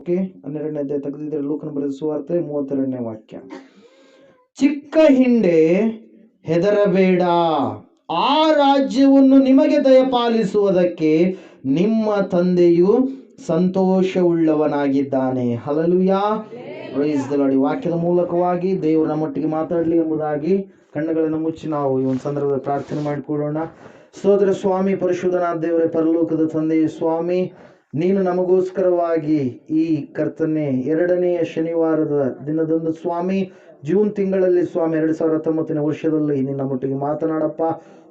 Okay ಹನ್ನೆರಡನೇ ಅಧ್ಯಾಯ ತೆಗೆದಿದ್ದರೆ ಲೋಕನ ಬರೆದ ಸುವಾರ್ತೆ ಮೂವತ್ತೆರಡನೇ ವಾಕ್ಯ. ಚಿಕ್ಕ ಹಿಂಡೆ ಹೆದರಬೇಡ, ಆ ರಾಜ್ಯವನ್ನು ನಿಮಗೆ ದಯಪಾಲಿಸುವುದಕ್ಕೆ ನಿಮ್ಮ ತಂದೆಯು ಸಂತೋಷವುಳ್ಳವನಾಗಿದ್ದಾನೆ. ಹಲಲು ಪ್ರೈಸ್ ವಾಕ್ಯದ ಮೂಲಕವಾಗಿ ದೇವರ ಮಟ್ಟಿಗೆ ಮಾತಾಡಲಿ ಎಂಬುದಾಗಿ ಕಣ್ಣುಗಳನ್ನು ಮುಚ್ಚಿ ನಾವು ಈ ಒಂದು ಸಂದರ್ಭದಲ್ಲಿ ಪ್ರಾರ್ಥನೆ ಮಾಡಿಕೊಳ್ಳೋಣ. ಸೋದರ ಸ್ವಾಮಿ ಪರಿಶೋಧನಾ ದೇವರೇ, ಪರಲೋಕದ ತಂದೆಯ ಸ್ವಾಮಿ ನೀನು ನಮಗೋಸ್ಕರವಾಗಿ ಈ ಕರ್ತನೆ ಎರಡನೆಯ ಶನಿವಾರದ ದಿನದಂದು ಸ್ವಾಮಿ, ಜೂನ್ ತಿಂಗಳಲ್ಲಿ ಸ್ವಾಮಿ, ಎರಡು ಸಾವಿರದ ಹತ್ತೊಂಬತ್ತನೇ ವರ್ಷದಲ್ಲಿ ನಿನ್ನ ಮಟ್ಟಿಗೆ ಮಾತನಾಡಪ್ಪ.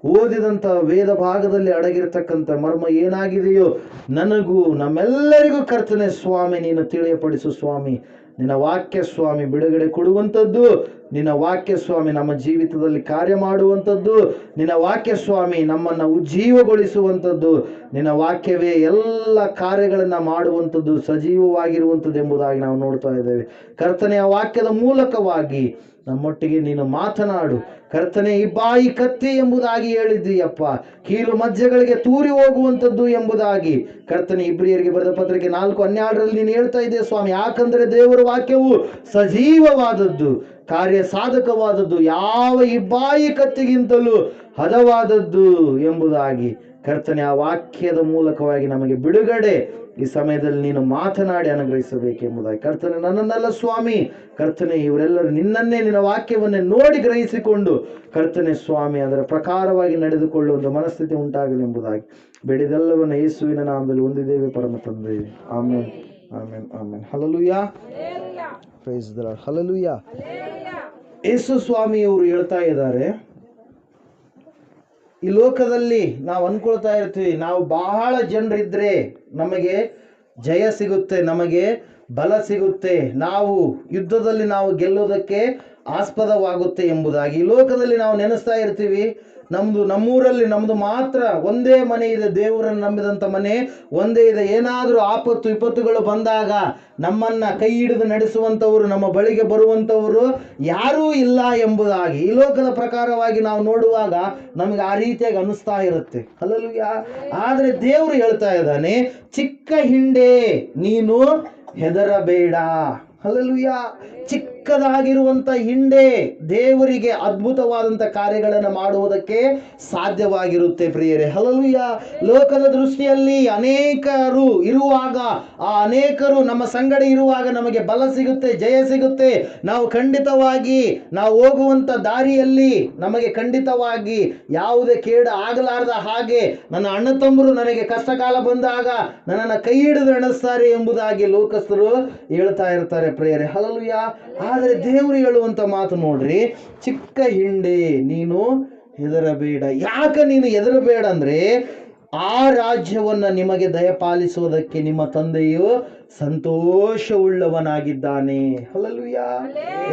ಓದಿದಂಥ ವೇದ ಭಾಗದಲ್ಲಿ ಅಡಗಿರ್ತಕ್ಕಂಥ ಮರ್ಮ ಏನಾಗಿದೆಯೋ ನನಗೂ ನಮ್ಮೆಲ್ಲರಿಗೂ ಕರ್ತನೆ ಸ್ವಾಮಿ, ನೀನು ತಿಳಿಯಪಡಿಸು ಸ್ವಾಮಿ. ನಿನ್ನ ವಾಕ್ಯ ಸ್ವಾಮಿ ಬಿಡುಗಡೆ ಕೊಡುವಂಥದ್ದು, ನಿನ್ನ ವಾಕ್ಯ ಸ್ವಾಮಿ ನಮ್ಮ ಜೀವಿತದಲ್ಲಿ ಕಾರ್ಯ ಮಾಡುವಂಥದ್ದು, ನಿನ್ನ ವಾಕ್ಯ ಸ್ವಾಮಿ ನಮ್ಮನ್ನು ಉಜ್ಜೀವಗೊಳಿಸುವಂಥದ್ದು, ನಿನ್ನ ವಾಕ್ಯವೇ ಎಲ್ಲ ಕಾರ್ಯಗಳನ್ನು ಮಾಡುವಂಥದ್ದು, ಸಜೀವವಾಗಿರುವಂಥದ್ದು ಎಂಬುದಾಗಿ ನಾವು ನೋಡ್ತಾ ಇದ್ದೇವೆ. ಕರ್ತನೆಯ ವಾಕ್ಯದ ಮೂಲಕವಾಗಿ ನಮ್ಮೊಟ್ಟಿಗೆ ನೀನು ಮಾತನಾಡು. ಕರ್ತನೆ, ಈ ಬಾಯಿ ಕತ್ತಿ ಎಂಬುದಾಗಿ ಹೇಳಿದ್ದೀಯಪ್ಪ. ಕೀಲು ಮಜ್ಜೆಗಳಿಗೆ ತೂರಿ ಹೋಗುವಂಥದ್ದು ಎಂಬುದಾಗಿ. ಕರ್ತನೆ, ಇಬ್ರಿಯರಿಗೆ ಬರೆದ ಪತ್ರಿಕೆ ನಾಲ್ಕು ಹನ್ನೆರಡರಲ್ಲಿ ನೀನು ಹೇಳ್ತಾ ಇದ್ದೆ ಸ್ವಾಮಿ, ಯಾಕಂದ್ರೆ ದೇವರ ವಾಕ್ಯವು ಸಜೀವವಾದದ್ದು ಕಾರ್ಯ ಸಾಧಕವಾದದ್ದು ಯಾವ ಇಬ್ಬಾಯಿ ಕತ್ತಿಗಿಂತಲೂ ಹದವಾದದ್ದು ಎಂಬುದಾಗಿ. ಕರ್ತನೆ, ಆ ವಾಕ್ಯದ ಮೂಲಕವಾಗಿ ನಮಗೆ ಬಿಡುಗಡೆ ಈ ಸಮಯದಲ್ಲಿ ನೀನು ಮಾತನಾಡಿ ಅನುಗ್ರಹಿಸಬೇಕೆಂಬುದಾಗಿ ಕರ್ತನೆ ನನ್ನನ್ನಲ್ಲ ಸ್ವಾಮಿ. ಕರ್ತನೆ ಇವರೆಲ್ಲರೂ ನಿನ್ನನ್ನೇ ನಿನ್ನ ವಾಕ್ಯವನ್ನೇ ನೋಡಿ ಗ್ರಹಿಸಿಕೊಂಡು ಕರ್ತನೆ ಸ್ವಾಮಿ ಅದರ ಪ್ರಕಾರವಾಗಿ ನಡೆದುಕೊಳ್ಳುವಂಥ ಮನಸ್ಥಿತಿ ಉಂಟಾಗಲಿ ಎಂಬುದಾಗಿ. ಬೆಳೆದೆಲ್ಲವನ್ನು ಯೇಸುವಿನ ನಾಮದಲ್ಲಿ ಹೊಂದಿದ್ದೇವೆ ಪರಮ ತಂದೆ. ಆಮೇನ್. ಆಮೇನ್ ಆಮೇನ್. ಹಲಲುಯಾ ಪ್ರೈಸ್ ಹಲಲುಯ ಯೇಸು ಸ್ವಾಮಿಯವರು ಹೇಳ್ತಾ ಇದ್ದಾರೆ ಈ ಲೋಕದಲ್ಲಿ ನಾವು ಅಂದ್ಕೊಳ್ತಾ ಇರ್ತೀವಿ, ನಾವು ಬಹಳ ಜನರಿದ್ದರೆ ನಮಗೆ ಜಯ ಸಿಗುತ್ತೆ, ನಮಗೆ ಬಲ ಸಿಗುತ್ತೆ. ನಾವು ಯುದ್ಧದಲ್ಲಿ ನಾವು ಗೆಲ್ಲೋದಕ್ಕೆ ಆಸ್ಪದವಾಗುತ್ತೆ ಎಂಬುದಾಗಿ ಲೋಕದಲ್ಲಿ ನಾವು ನೆನೆಸ್ತಾ ಇರ್ತೀವಿ. ನಮ್ದು ನಮ್ಮೂರಲ್ಲಿ ನಮ್ದು ಮಾತ್ರ ಒಂದೇ ಮನೆ ಇದೆ, ದೇವರನ್ನು ನಂಬಿದಂಥ ಮನೆ. ಒಂದೇ ಇದೆ. ಏನಾದರೂ ಆಪತ್ತು, ವಿಪತ್ತುಗಳು ಬಂದಾಗ ನಮ್ಮನ್ನ ಕೈ ಹಿಡಿದು ನಡೆಸುವಂಥವರು, ನಮ್ಮ ಬಳಿಗೆ ಬರುವಂಥವರು ಯಾರೂ ಇಲ್ಲ ಎಂಬುದಾಗಿ ಈ ಲೋಕದ ಪ್ರಕಾರವಾಗಿ ನಾವು ನೋಡುವಾಗ ನಮಗೆ ಆ ರೀತಿಯಾಗಿ ಅನಿಸ್ತಾ ಇರುತ್ತೆ. ಅಲ್ಲಲ್ಲಿ ಆದರೆ ದೇವರು ಹೇಳ್ತಾ ಇದ್ದಾನೆ, ಚಿಕ್ಕ ಹಿಂಡೆ ನೀನು ಹೆದರಬೇಡ. ಹಲಲುಯ ಚಿಕ್ಕದಾಗಿರುವಂತ ಹಿಂಡೆ ದೇವರಿಗೆ ಅದ್ಭುತವಾದಂಥ ಕಾರ್ಯಗಳನ್ನು ಮಾಡುವುದಕ್ಕೆ ಸಾಧ್ಯವಾಗಿರುತ್ತೆ ಪ್ರಿಯರೇ. ಹಲಲುಯ ಲೋಕದ ದೃಷ್ಟಿಯಲ್ಲಿ ಅನೇಕರು ಇರುವಾಗ, ಆ ಅನೇಕರು ನಮ್ಮ ಸಂಗಡ ಇರುವಾಗ ನಮಗೆ ಬಲ ಸಿಗುತ್ತೆ, ಜಯ ಸಿಗುತ್ತೆ. ನಾವು ಖಂಡಿತವಾಗಿ, ನಾವು ಹೋಗುವಂತ ದಾರಿಯಲ್ಲಿ ನಮಗೆ ಖಂಡಿತವಾಗಿ ಯಾವುದೇ ಕೇಡು ಆಗಲಾರದ ಹಾಗೆ ನನ್ನ ಅಣ್ಣ ತಮ್ಮರು ನನಗೆ ಕಷ್ಟ ಕಾಲ ಬಂದಾಗ ನನ್ನನ್ನು ಕೈ ಹಿಡಿದು ಎಣಿಸ್ತಾರೆ ಎಂಬುದಾಗಿ ಲೋಕಸ್ಥರು ಹೇಳ್ತಾ ಇರ್ತಾರೆ ಪ್ರೇಯರೆ. ಹಲಲುಯ ಆದರೆ ದೇವರು ಹೇಳುವಂತ ಮಾತು ನೋಡ್ರಿ, ಚಿಕ್ಕ ಹಿಂಡಿ, ನೀನು ಹೆದರಬೇಡ. ಯಾಕೆ ನೀನು ಹೆದರಬೇಡ ಅಂದ್ರೆ, ಆ ರಾಜ್ಯವನ್ನ ನಿಮಗೆ ದಯಪಾಲಿಸುವುದಕ್ಕೆ ನಿಮ್ಮ ತಂದೆಯು ಸಂತೋಷವುಳ್ಳವನಾಗಿದ್ದಾನೆ.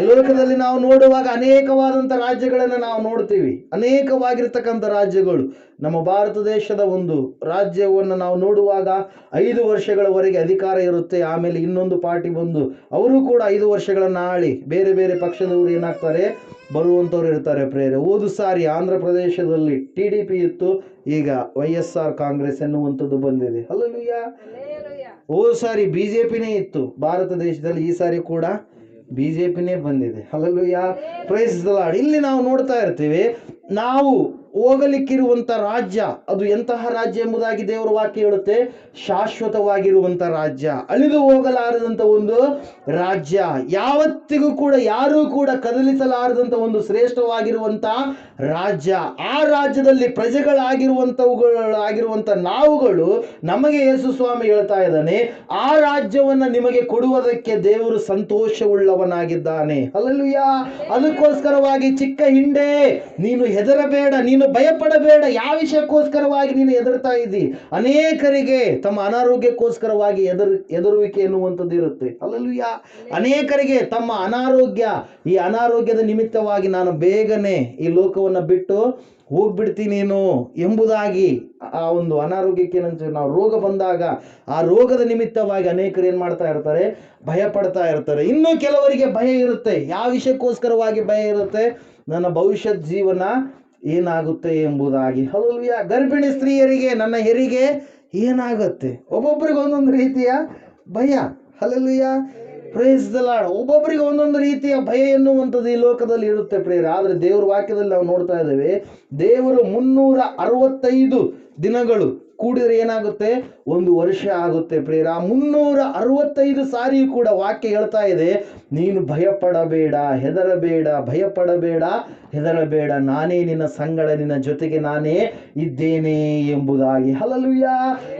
ಈ ಲೋಕದಲ್ಲಿ ನಾವು ನೋಡುವಾಗ ಅನೇಕವಾದಂಥ ರಾಜ್ಯಗಳನ್ನು ನಾವು ನೋಡ್ತೀವಿ. ಅನೇಕವಾಗಿರ್ತಕ್ಕಂಥ ರಾಜ್ಯಗಳು. ನಮ್ಮ ಭಾರತ ದೇಶದ ಒಂದು ರಾಜ್ಯವನ್ನು ನಾವು ನೋಡುವಾಗ ಐದು ವರ್ಷಗಳವರೆಗೆ ಅಧಿಕಾರ ಇರುತ್ತೆ. ಆಮೇಲೆ ಇನ್ನೊಂದು ಪಾರ್ಟಿ ಬಂದು ಅವರು ಕೂಡ ಐದು ವರ್ಷಗಳನ್ನು ಆಳಿ ಬೇರೆ ಬೇರೆ ಪಕ್ಷದವರು ಏನಾಗ್ತಾರೆ? ಬರುವಂಥವ್ರು ಇರ್ತಾರೆ ಪ್ರೇರೆ. ಓದು ಸಾರಿ ಆಂಧ್ರ ಪ್ರದೇಶದಲ್ಲಿ ಟಿ ಡಿ ಪಿ ಇತ್ತು. ಈಗ ವೈ ಎಸ್ ಆರ್ ಕಾಂಗ್ರೆಸ್ ಎನ್ನುವಂಥದ್ದು ಬಂದಿದೆ. ಅಲ್ಲೂಯ್ಯ ಹೋದ ಸಾರಿ ಬಿ ಜೆ ಪಿನೇ ಇತ್ತು. ಭಾರತ ದೇಶದಲ್ಲಿ ಈ ಸಾರಿ ಕೂಡ ಬಿ ಜೆ ಪಿನೇ ಬಂದಿದೆ ಅಲ್ಲೂಯ್ಯ ಪ್ರೈಸ್ ಇಲ್ಲಿ ನಾವು ನೋಡ್ತಾ ಇರ್ತೀವಿ, ನಾವು ಹೋಗಲಿಕ್ಕಿರುವಂಥ ರಾಜ್ಯ, ಅದು ಎಂತಹ ರಾಜ್ಯ ಎಂಬುದಾಗಿ ದೇವರ ವಾಕ್ಯ ಹೇಳುತ್ತೆ? ಶಾಶ್ವತವಾಗಿರುವಂಥ ರಾಜ್ಯ. ಅಳಿದು ಹೋಗಲಾರದಂತ ಒಂದು ರಾಜ್ಯ. ಯಾವತ್ತಿಗೂ ಕೂಡ, ಯಾರೂ ಕೂಡ ಕದಲಿಸಲಾರದಂತ ಒಂದು ಶ್ರೇಷ್ಠವಾಗಿರುವಂತ ರಾಜ್ಯ. ಆ ರಾಜ್ಯದಲ್ಲಿ ಪ್ರಜೆಗಳಾಗಿರುವಂಥವುಗಳಾಗಿರುವಂಥ ನಾವುಗಳು, ನಮಗೆ ಯೇಸು ಸ್ವಾಮಿ ಹೇಳ್ತಾ ಇದ್ದಾನೆ, ಆ ರಾಜ್ಯವನ್ನ ನಿಮಗೆ ಕೊಡುವುದಕ್ಕೆ ದೇವರು ಸಂತೋಷವುಳ್ಳವನಾಗಿದ್ದಾನೆ. ಅಲ್ಲಲ್ಲೂಯ್ಯ. ಅದಕ್ಕೋಸ್ಕರವಾಗಿ ಚಿಕ್ಕ ಹಿಂಡೆ, ನೀನು ಹೆದರಬೇಡ, ನೀನು ಭಯಪಡಬೇಡ. ಯಾವ ವಿಷಯಕ್ಕೋಸ್ಕರವಾಗಿ ನೀನು ಹೆದರ್ತಾ ಇದ್ದಿ? ಅನೇಕರಿಗೆ ತಮ್ಮ ಅನಾರೋಗ್ಯಕ್ಕೋಸ್ಕರವಾಗಿ ಎದುರು ಎದುರುವಿಕೆ ಎನ್ನುವಂಥದ್ದು ಇರುತ್ತೆ. ಅಲ್ಲಲ್ವಿಯ ಅನೇಕರಿಗೆ ತಮ್ಮ ಅನಾರೋಗ್ಯ, ಈ ಅನಾರೋಗ್ಯದ ನಿಮಿತ್ತವಾಗಿ ನಾನು ಬೇಗನೆ ಈ ಲೋಕವನ್ನು ಬಿಟ್ಟು ಹೋಗ್ಬಿಡ್ತೀನೇನೋ ಎಂಬುದಾಗಿ ಆ ಒಂದು ಅನಾರೋಗ್ಯಕ್ಕೆ ಏನಂತೀವಿ ನಾವು ರೋಗ ಬಂದಾಗ ಆ ರೋಗದ ನಿಮಿತ್ತವಾಗಿ ಅನೇಕರು ಏನು ಮಾಡ್ತಾ ಇರ್ತಾರೆ? ಭಯ ಪಡ್ತಾ ಇರ್ತಾರೆ. ಇನ್ನು ಕೆಲವರಿಗೆ ಭಯ ಇರುತ್ತೆ. ಯಾವ ವಿಷಯಕ್ಕೋಸ್ಕರವಾಗಿ ಭಯ ಇರುತ್ತೆ? ನನ್ನ ಭವಿಷ್ಯದ ಜೀವನ ಏನಾಗುತ್ತೆ ಎಂಬುದಾಗಿ. ಹೌಲ್ವಿಯ ಗರ್ಭಿಣಿ ಸ್ತ್ರೀಯರಿಗೆ, ನನ್ನ ಹೆರಿಗೆ ಏನಾಗುತ್ತೆ? ಒಬ್ಬೊಬ್ಬರಿಗೆ ಒಂದೊಂದು ರೀತಿಯ ಭಯ. ಹಲಲುಯ್ಯ ಪ್ರೇಸ್ ಒಬ್ಬೊಬ್ಬರಿಗೆ ಒಂದೊಂದು ರೀತಿಯ ಭಯ ಎನ್ನುವಂಥದ್ದು ಈ ಲೋಕದಲ್ಲಿ ಇರುತ್ತೆ ಪ್ರೇರ ಆದರೆ ದೇವ್ರ ವಾಕ್ಯದಲ್ಲಿ ನಾವು ನೋಡ್ತಾ ಇದ್ದೇವೆ, ದೇವರು ಮುನ್ನೂರ ಅರವತ್ತೈದು ದಿನಗಳು ಕೂಡಿದ್ರೆ ಏನಾಗುತ್ತೆ? ಒಂದು ವರ್ಷ ಆಗುತ್ತೆ ಪ್ರೇರ ಮುನ್ನೂರ ಅರವತ್ತೈದು ಸಾರಿ ಕೂಡ ವಾಕ್ಯ ಹೇಳ್ತಾ ಇದೆ. ನೀನು ಭಯಪಡಬೇಡ, ಹೆದರಬೇಡ ಭಯಪಡಬೇಡ, ಹೆದರಬೇಡ. ನಾನೇ ನಿನ್ನ ಸಂಗಡ, ನಿನ್ನ ಜೊತೆಗೆ ನಾನೇ ಇದ್ದೇನೆ ಎಂಬುದಾಗಿ. ಹಲಲುಯ್ಯ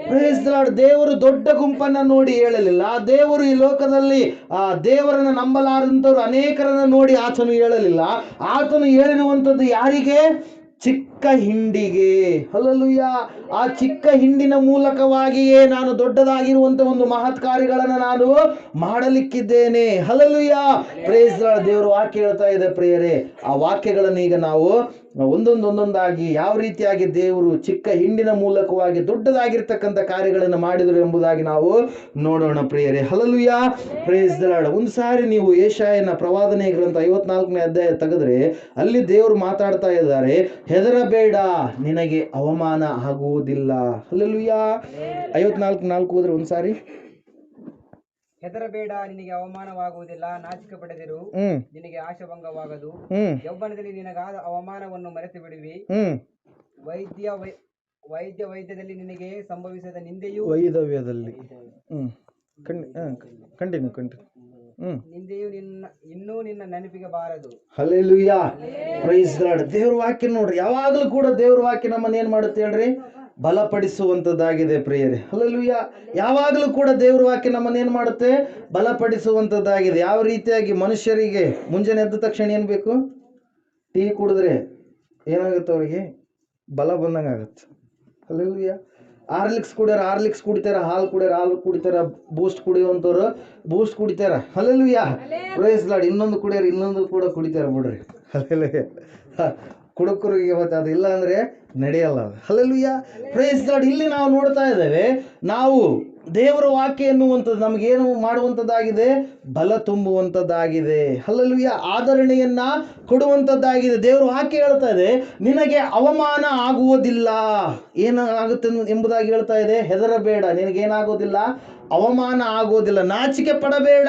ಪ್ರೇಸ್ ದ ಲಾರ್ಡ್ ದೇವರು ದೊಡ್ಡ ಗುಂಪನ್ನ ನೋಡಿ ಹೇಳಲಿಲ್ಲ. ದೇವರು ಈ ಲೋಕದಲ್ಲಿ, ಆ ದೇವರನ್ನ ನಂಬಲಾರದಂಥವ್ರು ಅನೇಕರನ್ನ ನೋಡಿ ಆತನು ಹೇಳಲಿಲ್ಲ. ಆತನು ಹೇಳಿರುವಂಥದ್ದು ಯಾರಿಗೆ? ಚಿಕ್ಕ ಹಿಂಡಿಗೆ. ಅಲ್ಲಲ್ಲುಯ್ಯ ಆ ಚಿಕ್ಕ ಹಿಂಡಿನ ಮೂಲಕವಾಗಿಯೇ ನಾನು ದೊಡ್ಡದಾಗಿರುವಂತ ಒಂದು ಮಹತ್ ಕಾರ್ಯಗಳನ್ನು ನಾನು ಮಾಡಲಿಕ್ಕಿದ್ದೇನೆ. ಹಲಲುಯ್ಯ ಪ್ರೇಸ್ ದೇವರು ವಾಕ್ಯ ಹೇಳ್ತಾ ಇದೆ ಪ್ರಿಯರೇ. ಆ ವಾಕ್ಯಗಳನ್ನು ಈಗ ನಾವು ಒಂದೊಂದು ಒಂದೊಂದಾಗಿ ಯಾವ ರೀತಿಯಾಗಿ ದೇವರು ಚಿಕ್ಕ ಹಿಂಡಿನ ಮೂಲಕವಾಗಿ ದೊಡ್ಡದಾಗಿರ್ತಕ್ಕಂಥ ಕಾರ್ಯಗಳನ್ನು ಮಾಡಿದರು ಎಂಬುದಾಗಿ ನಾವು ನೋಡೋಣ ಪ್ರಿಯರೇ. ಹಲಲುಯ ಪ್ರೇಸ್ ಲಾರ್ಡ್ ಒಂದು ಸಾರಿ ನೀವು ಏಷಾಯನ ಪ್ರವಾದನೆ ಗ್ರಂಥ ಐವತ್ನಾಲ್ಕನೇ ಅಧ್ಯಾಯ ತೆಗೆದ್ರೆ ಅಲ್ಲಿ ದೇವರು ಮಾತಾಡ್ತಾ ಇದ್ದಾರೆ, ಹೆದರಬೇಡ, ನಿನಗೆ ಅವಮಾನ ಆಗುವುದಿಲ್ಲ. ಹಲಲುಯ ಐವತ್ನಾಲ್ಕು ನಾಲ್ಕು ಹೋದ್ರೆ ಒಂದು ಸಾರಿ ಹೆದರಬೇಡ ನಿನಗೆ ಅವಮಾನವಾಗುವುದಿಲ್ಲ ನಾಚಿಕ ಪಡೆದಿರು. ನಿನಗೆ ಆಶಾಭಂಗವಾಗದು. ಯೌವನದಲ್ಲಿ ನಿನಗಾದ ಅವಮಾನವನ್ನು ಮರೆತು ಬಿಡುವಿ ವೈದ್ಯ ವೈದ್ಯ ವೈದ್ಯದಲ್ಲಿ ನಿನಗೆ ಸಂಭವಿಸಿದ ನಿಂದೆಯು ವೈದವ್ಯದಲ್ಲಿ. Continue continue. ನಿಂದೆಯು ನಿನ್ನ ಇನ್ನೂ ನಿನ್ನ ನೆನಪಿಗೆ ಬಾರದು. ಹಲ್ಲೆಲೂಯ. ಪ್ರೈಸ್ ಗಾಡ್ ದೇವ್ರ ವಾಕ್ಯ ನೋಡ್ರಿ. ಯಾವಾಗಲೂ ಕೂಡ ದೇವ್ರ ವಾಕ್ಯ ನಮ್ಮನ್ನ ಏನ್ ಮಾಡುತ್ತೆ ಹೇಳ್ರಿ? ಬಲಪಡಿಸುವಂತದ್ದಾಗಿದೆ ಪ್ರಿಯರೇ. ಅಲ್ಲೂಯ್ಯ ಯಾವಾಗಲೂ ಕೂಡ ದೇವ್ರ ವಾಕ್ಯ ನಮ್ಮನ್ನು ಏನು ಮಾಡುತ್ತೆ? ಬಲಪಡಿಸುವಂಥದ್ದಾಗಿದೆ ಯಾವ ರೀತಿಯಾಗಿ ಮನುಷ್ಯರಿಗೆ ಮುಂಜಾನೆ ಎದ್ದ ತಕ್ಷಣ ಏನು ಬೇಕು? ಟೀ ಕುಡಿದ್ರೆ ಏನಾಗುತ್ತೆ ಅವರಿಗೆ? ಬಲ ಬಂದಂಗೆ ಆಗುತ್ತೆ. ಅಲ್ಲೂಯ್ಯ ಆರ್ಲಿಕ್ಸ್ ಕುಡಿಯೋರು ಆರ್ಲಿಕ್ಸ್ ಕುಡಿತಾರ ಹಾಲು ಕುಡಿಯೋರು ಹಾಲು ಕುಡಿತಾರ ಬೂಸ್ಟ್ ಕುಡಿಯುವಂಥವ್ರು ಬೂಸ್ಟ್ ಕುಡಿತಾರ. ಯಾ ಪ್ರೈಸ್ ಲಾಡ್ ಇನ್ನೊಂದು ಕುಡಿಯೋರು ಇನ್ನೊಂದು ಕೂಡ ಕುಡಿತಾರ ಬಿಡ್ರಿ. ಹಲ್ಲೆಲೂಯ. ಹ, ಕುಡುಕರಿಗೆ ಇವತ್ತು ಅದು ಇಲ್ಲ ಅಂದ್ರೆ ನಡೆಯಲ್ಲ. ಅಲ್ಲೆಲ್ಲೂಯ್ಯ ಪ್ರೈಸ್ ಗಾಡ್ ಇಲ್ಲಿ ನಾವು ನೋಡ್ತಾ ಇದ್ದೇವೆ, ನಾವು ದೇವರ ವಾಕ್ಯ ಎನ್ನುವಂಥದ್ದು ನಮಗೇನು ಮಾಡುವಂಥದ್ದಾಗಿದೆ? ಬಲ ತುಂಬುವಂಥದ್ದಾಗಿದೆ. ಹಲ್ಲಲುಯ್ಯ ಆದರಣೆಯನ್ನ ಕೊಡುವಂಥದ್ದಾಗಿದೆ. ದೇವರು ವಾಕ್ಯ ಹೇಳ್ತಾ ಇದೆ, ನಿನಗೆ ಅವಮಾನ ಆಗುವುದಿಲ್ಲ. ಏನಾಗುತ್ತೆ ಎಂಬುದಾಗಿ ಹೇಳ್ತಾ ಇದೆ? ಹೆದರಬೇಡ. ನಿನಗೇನಾಗೋದಿಲ್ಲ ಅವಮಾನ ಆಗೋದಿಲ್ಲ. ನಾಚಿಕೆ ಪಡಬೇಡ.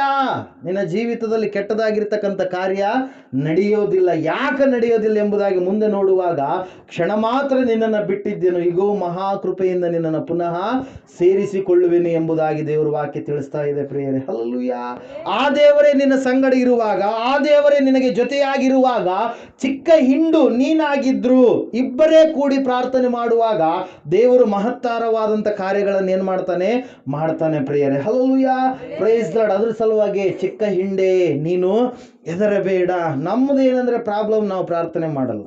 ನಿನ್ನ ಜೀವಿತದಲ್ಲಿ ಕೆಟ್ಟದಾಗಿರ್ತಕ್ಕಂಥ ಕಾರ್ಯ ನಡೆಯೋದಿಲ್ಲ. ಯಾಕೆ ನಡೆಯೋದಿಲ್ಲ ಎಂಬುದಾಗಿ ಮುಂದೆ ನೋಡುವಾಗ ಕ್ಷಣ ಮಾತ್ರ ನಿನ್ನನ್ನು ಬಿಟ್ಟಿದ್ದೇನು. ಈಗೋ ಮಹಾಕೃಪೆಯಿಂದ ನಿನ್ನನ್ನು ಪುನಃ ಸೇರಿಸಿಕೊಳ್ಳುವೆನು ಎಂಬುದಾಗಿ ದೇವರು ವಾಕ್ಯ ತಿಳಿಸ್ತಾ ಇದೆ ಪ್ರಿಯರೇ. ಹಲ್ಲುಯ್ಯ ಆ ದೇವರೇ ನಿನ್ನ ಸಂಗಡ ಇರುವಾಗ, ಆ ದೇವರೇ ನಿನಗೆ ಜೊತೆಯಾಗಿರುವಾಗ ಚಿಕ್ಕ ಹಿಂಡು ನೀನಾಗಿದ್ರು. ಇಬ್ಬರೇ ಕೂಡಿ ಪ್ರಾರ್ಥನೆ ಮಾಡುವಾಗ ದೇವರು ಮಹತ್ತಾರವಾದಂಥ ಕಾರ್ಯಗಳನ್ನು ಏನು ಮಾಡ್ತಾನೆ? ಮಾಡ್ತಾನೆ ಪ್ರಿಯರೇ ಹಲ್ಲುಯ್ಯ ಪ್ರೈಸ್ ಲಾರ್ಡ್ ಅದ್ರ ಸಲುವಾಗಿ ಚಿಕ್ಕ ಹಿಂಡೆ, ನೀನು ಹೆದರಬೇಡ. ನಮ್ಮದು ಏನಂದರೆ ಪ್ರಾಬ್ಲಮ್ ನಾವು ಪ್ರಾರ್ಥನೆ ಮಾಡಲ್ಲ.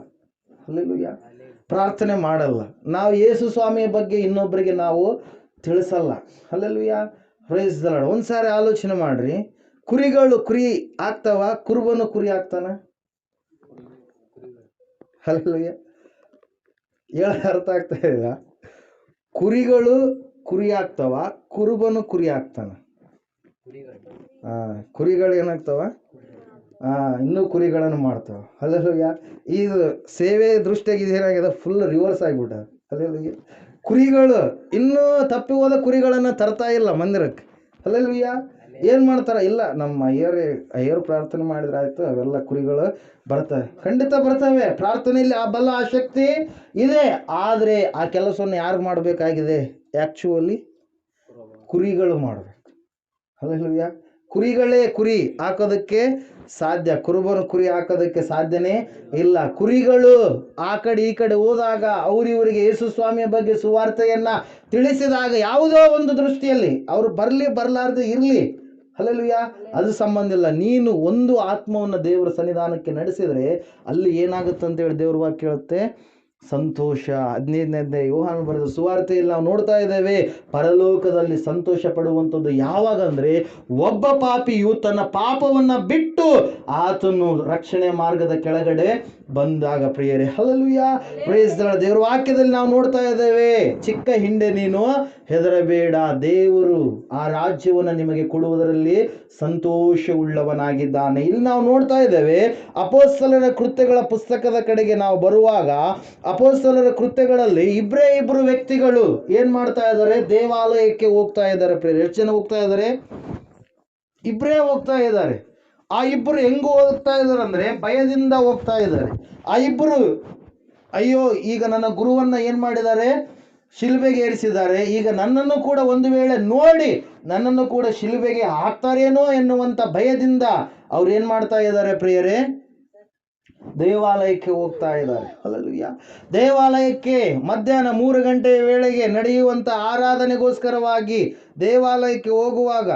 ಹಲ್ಲುಯ್ಯ ಪ್ರಾರ್ಥನೆ ಮಾಡಲ್ಲ. ನಾವು ಯೇಸು ಸ್ವಾಮಿಯ ಬಗ್ಗೆ ಇನ್ನೊಬ್ಬರಿಗೆ ನಾವು ತಿಳಿಸಲ್ಲ. ಅಲ್ಲೆಲ್ಲೂಯ ಪ್ರೈಸ್ ಲಾರ್ಡ್ ಒಂದ್ಸಾರಿ ಆಲೋಚನೆ ಮಾಡ್ರಿ. ಕುರಿಗಳು ಕುರಿ ಆಗ್ತಾವ? ಕುರುಬನು ಕುರಿ ಆಗ್ತಾನ? ಅಲ್ಲೆಲ್ಲೂಯ ಹೇಳ ಅರ್ಥ ಆಗ್ತಾ ಕುರಿಗಳು ಕುರಿ ಆಗ್ತಾವ ಕುರುಬನು ಕುರಿ ಆಗ್ತಾನ ಆ, ಕುರಿಗಳು ಏನಾಗ್ತಾವ? ಇನ್ನೂ ಕುರಿಗಳನ್ನು ಮಾಡ್ತಾವ. ಅಲ್ಲೆಲ್ಲ ಇದು ಸೇವೆ ದೃಷ್ಟಿಯಾಗಿ ಏನಾಗಿದೆ? Full reverse ಆಗಿಬಿಟ್ಟ. ಅಲ್ಲೆಲ್ಲೂಯ ಕುರಿಗಳು ಇನ್ನೂ ತಪ್ಪಿ ಹೋದ ಕುರಿಗಳನ್ನು ತರ್ತಾ ಇಲ್ಲ ಮಂದಿರಕ್ಕೆ. ಅಲ್ಲೆಲ್ಲೂಯ ಏನು ಮಾಡ್ತಾರ? ಇಲ್ಲ ನಮ್ಮ ಅಯ್ಯರ್ ಅಯ್ಯರು ಪ್ರಾರ್ಥನೆ ಮಾಡಿದ್ರೆ ಆಯಿತು ಅವೆಲ್ಲ ಕುರಿಗಳು ಬರ್ತವೆ ಖಂಡಿತ ಬರ್ತವೆ. ಪ್ರಾರ್ಥನೆಯಲ್ಲಿ ಆ ಬಲ ಆ ಶಕ್ತಿ ಇದೆ. ಆದರೆ ಆ ಕೆಲಸವನ್ನು ಯಾರು ಮಾಡಬೇಕಾಗಿದೆ? ಆ್ಯಕ್ಚುಲಿ ಕುರಿಗಳು ಮಾಡಬೇಕು. ಅಲ್ಲೆಲ್ಲೂಯ ಕುರಿಗಳೇ ಕುರಿ ಹಾಕೋದಕ್ಕೆ ಸಾಧ್ಯ. ಕುರುಬನು ಕುರಿ ಹಾಕೋದಕ್ಕೆ ಸಾಧ್ಯನೇ ಇಲ್ಲ. ಕುರಿಗಳು ಆ ಕಡೆ ಈ ಕಡೆ ಹೋದಾಗ ಅವರಿವರಿಗೆ ಯೇಸು ಸ್ವಾಮಿಯ ಬಗ್ಗೆ ಸುವಾರ್ತೆಯನ್ನ ತಿಳಿಸಿದಾಗ ಯಾವುದೋ ಒಂದು ದೃಷ್ಟಿಯಲ್ಲಿ ಅವರು ಬರಲಿ ಬರಲಾರ್ದು ಇರಲಿ. ಅಲ್ಲಲ್ವಿಯ ಅದು ಸಂಬಂಧ ಇಲ್ಲ. ನೀನು ಒಂದು ಆತ್ಮವನ್ನು ದೇವರ ಸನ್ನಿಧಾನಕ್ಕೆ ನಡೆಸಿದರೆ ಅಲ್ಲಿ ಏನಾಗುತ್ತೆ ಅಂತೇಳಿ ದೇವ್ರ ವಾಕ್ಯ ಹೇಳುತ್ತೆ ಸಂತೋಷ. ಹದಿನೈದನೇ ಯೋಹಾನ ಬರೆದ ಸುವಾರ್ತೆಯಲ್ಲಿ ನಾವು ನೋಡ್ತಾ ಇದ್ದೇವೆ, ಪರಲೋಕದಲ್ಲಿ ಸಂತೋಷ ಪಡುವಂಥದ್ದು ಯಾವಾಗ ಅಂದರೆ, ಒಬ್ಬ ಪಾಪಿಯು ತನ್ನ ಪಾಪವನ್ನು ಬಿಟ್ಟು ಆತನು ರಕ್ಷಣೆ ಮಾರ್ಗದ ಕೆಳಗಡೆ ಬಂದಾಗ ಪ್ರಿಯರೇ ಹಲಲುಯ್ಯ ಪ್ರೇಸ್ ದೇವರ ವಾಕ್ಯದಲ್ಲಿ ನಾವು ನೋಡ್ತಾ ಇದ್ದೇವೆ. ಚಿಕ್ಕ ಹಿಂಡೆ ನೀನು ಹೆದರಬೇಡ. ದೇವರು ಆ ರಾಜ್ಯವನ್ನು ನಿಮಗೆ ಕೊಡುವುದರಲ್ಲಿ ಸಂತೋಷವುಳ್ಳವನಾಗಿದ್ದಾನೆ. ಇಲ್ಲಿ ನಾವು ನೋಡ್ತಾ ಇದ್ದೇವೆ, ಅಪೋಸ್ತಲರ ಕೃತ್ಯಗಳ ಪುಸ್ತಕದ ಕಡೆಗೆ ನಾವು ಬರುವಾಗ ಅಪೋಸ್ತಲರ ಕೃತ್ಯಗಳಲ್ಲಿ ಇಬ್ಬರೇ ಇಬ್ಬರು ವ್ಯಕ್ತಿಗಳು ಏನ್ ಮಾಡ್ತಾ ಇದ್ದಾರೆ? ದೇವಾಲಯಕ್ಕೆ ಹೋಗ್ತಾ ಇದ್ದಾರೆ ಪ್ರಿಯರೇ. ಎಷ್ಟು ಹೋಗ್ತಾ ಇದ್ದಾರೆ? ಇಬ್ಬರೇ ಹೋಗ್ತಾ ಇದ್ದಾರೆ. ಆ ಇಬ್ಬರು ಹೆಂಗ್ ಹೋಗ್ತಾ ಇದ್ದಾರೆ ಅಂದ್ರೆ ಭಯದಿಂದ ಹೋಗ್ತಾ ಇದ್ದಾರೆ. ಆ ಇಬ್ಬರು, ಅಯ್ಯೋ, ಈಗ ನನ್ನ ಗುರುವನ್ನ ಏನ್ ಮಾಡಿದ್ದಾರೆ? ಶಿಲ್ಬೆಗೆ ಏರಿಸಿದ್ದಾರೆ. ಈಗ ನನ್ನನ್ನು ಕೂಡ ಒಂದು ವೇಳೆ ನೋಡಿ ನನ್ನನ್ನು ಕೂಡ ಶಿಲ್ಬೆಗೆ ಹಾಕ್ತಾರೇನೋ ಎನ್ನುವಂಥ ಭಯದಿಂದ ಅವ್ರು ಏನು ಮಾಡ್ತಾ ಇದ್ದಾರೆ ಪ್ರಿಯರೇ? ದೇವಾಲಯಕ್ಕೆ ಹೋಗ್ತಾ ಇದ್ದಾರೆ. ಅಲ್ಲಲ್ವಿಯ ದೇವಾಲಯಕ್ಕೆ ಮಧ್ಯಾಹ್ನ ಮೂರು ಗಂಟೆಯ ವೇಳೆಗೆ ನಡೆಯುವಂತ ಆರಾಧನೆಗೋಸ್ಕರವಾಗಿ ದೇವಾಲಯಕ್ಕೆ ಹೋಗುವಾಗ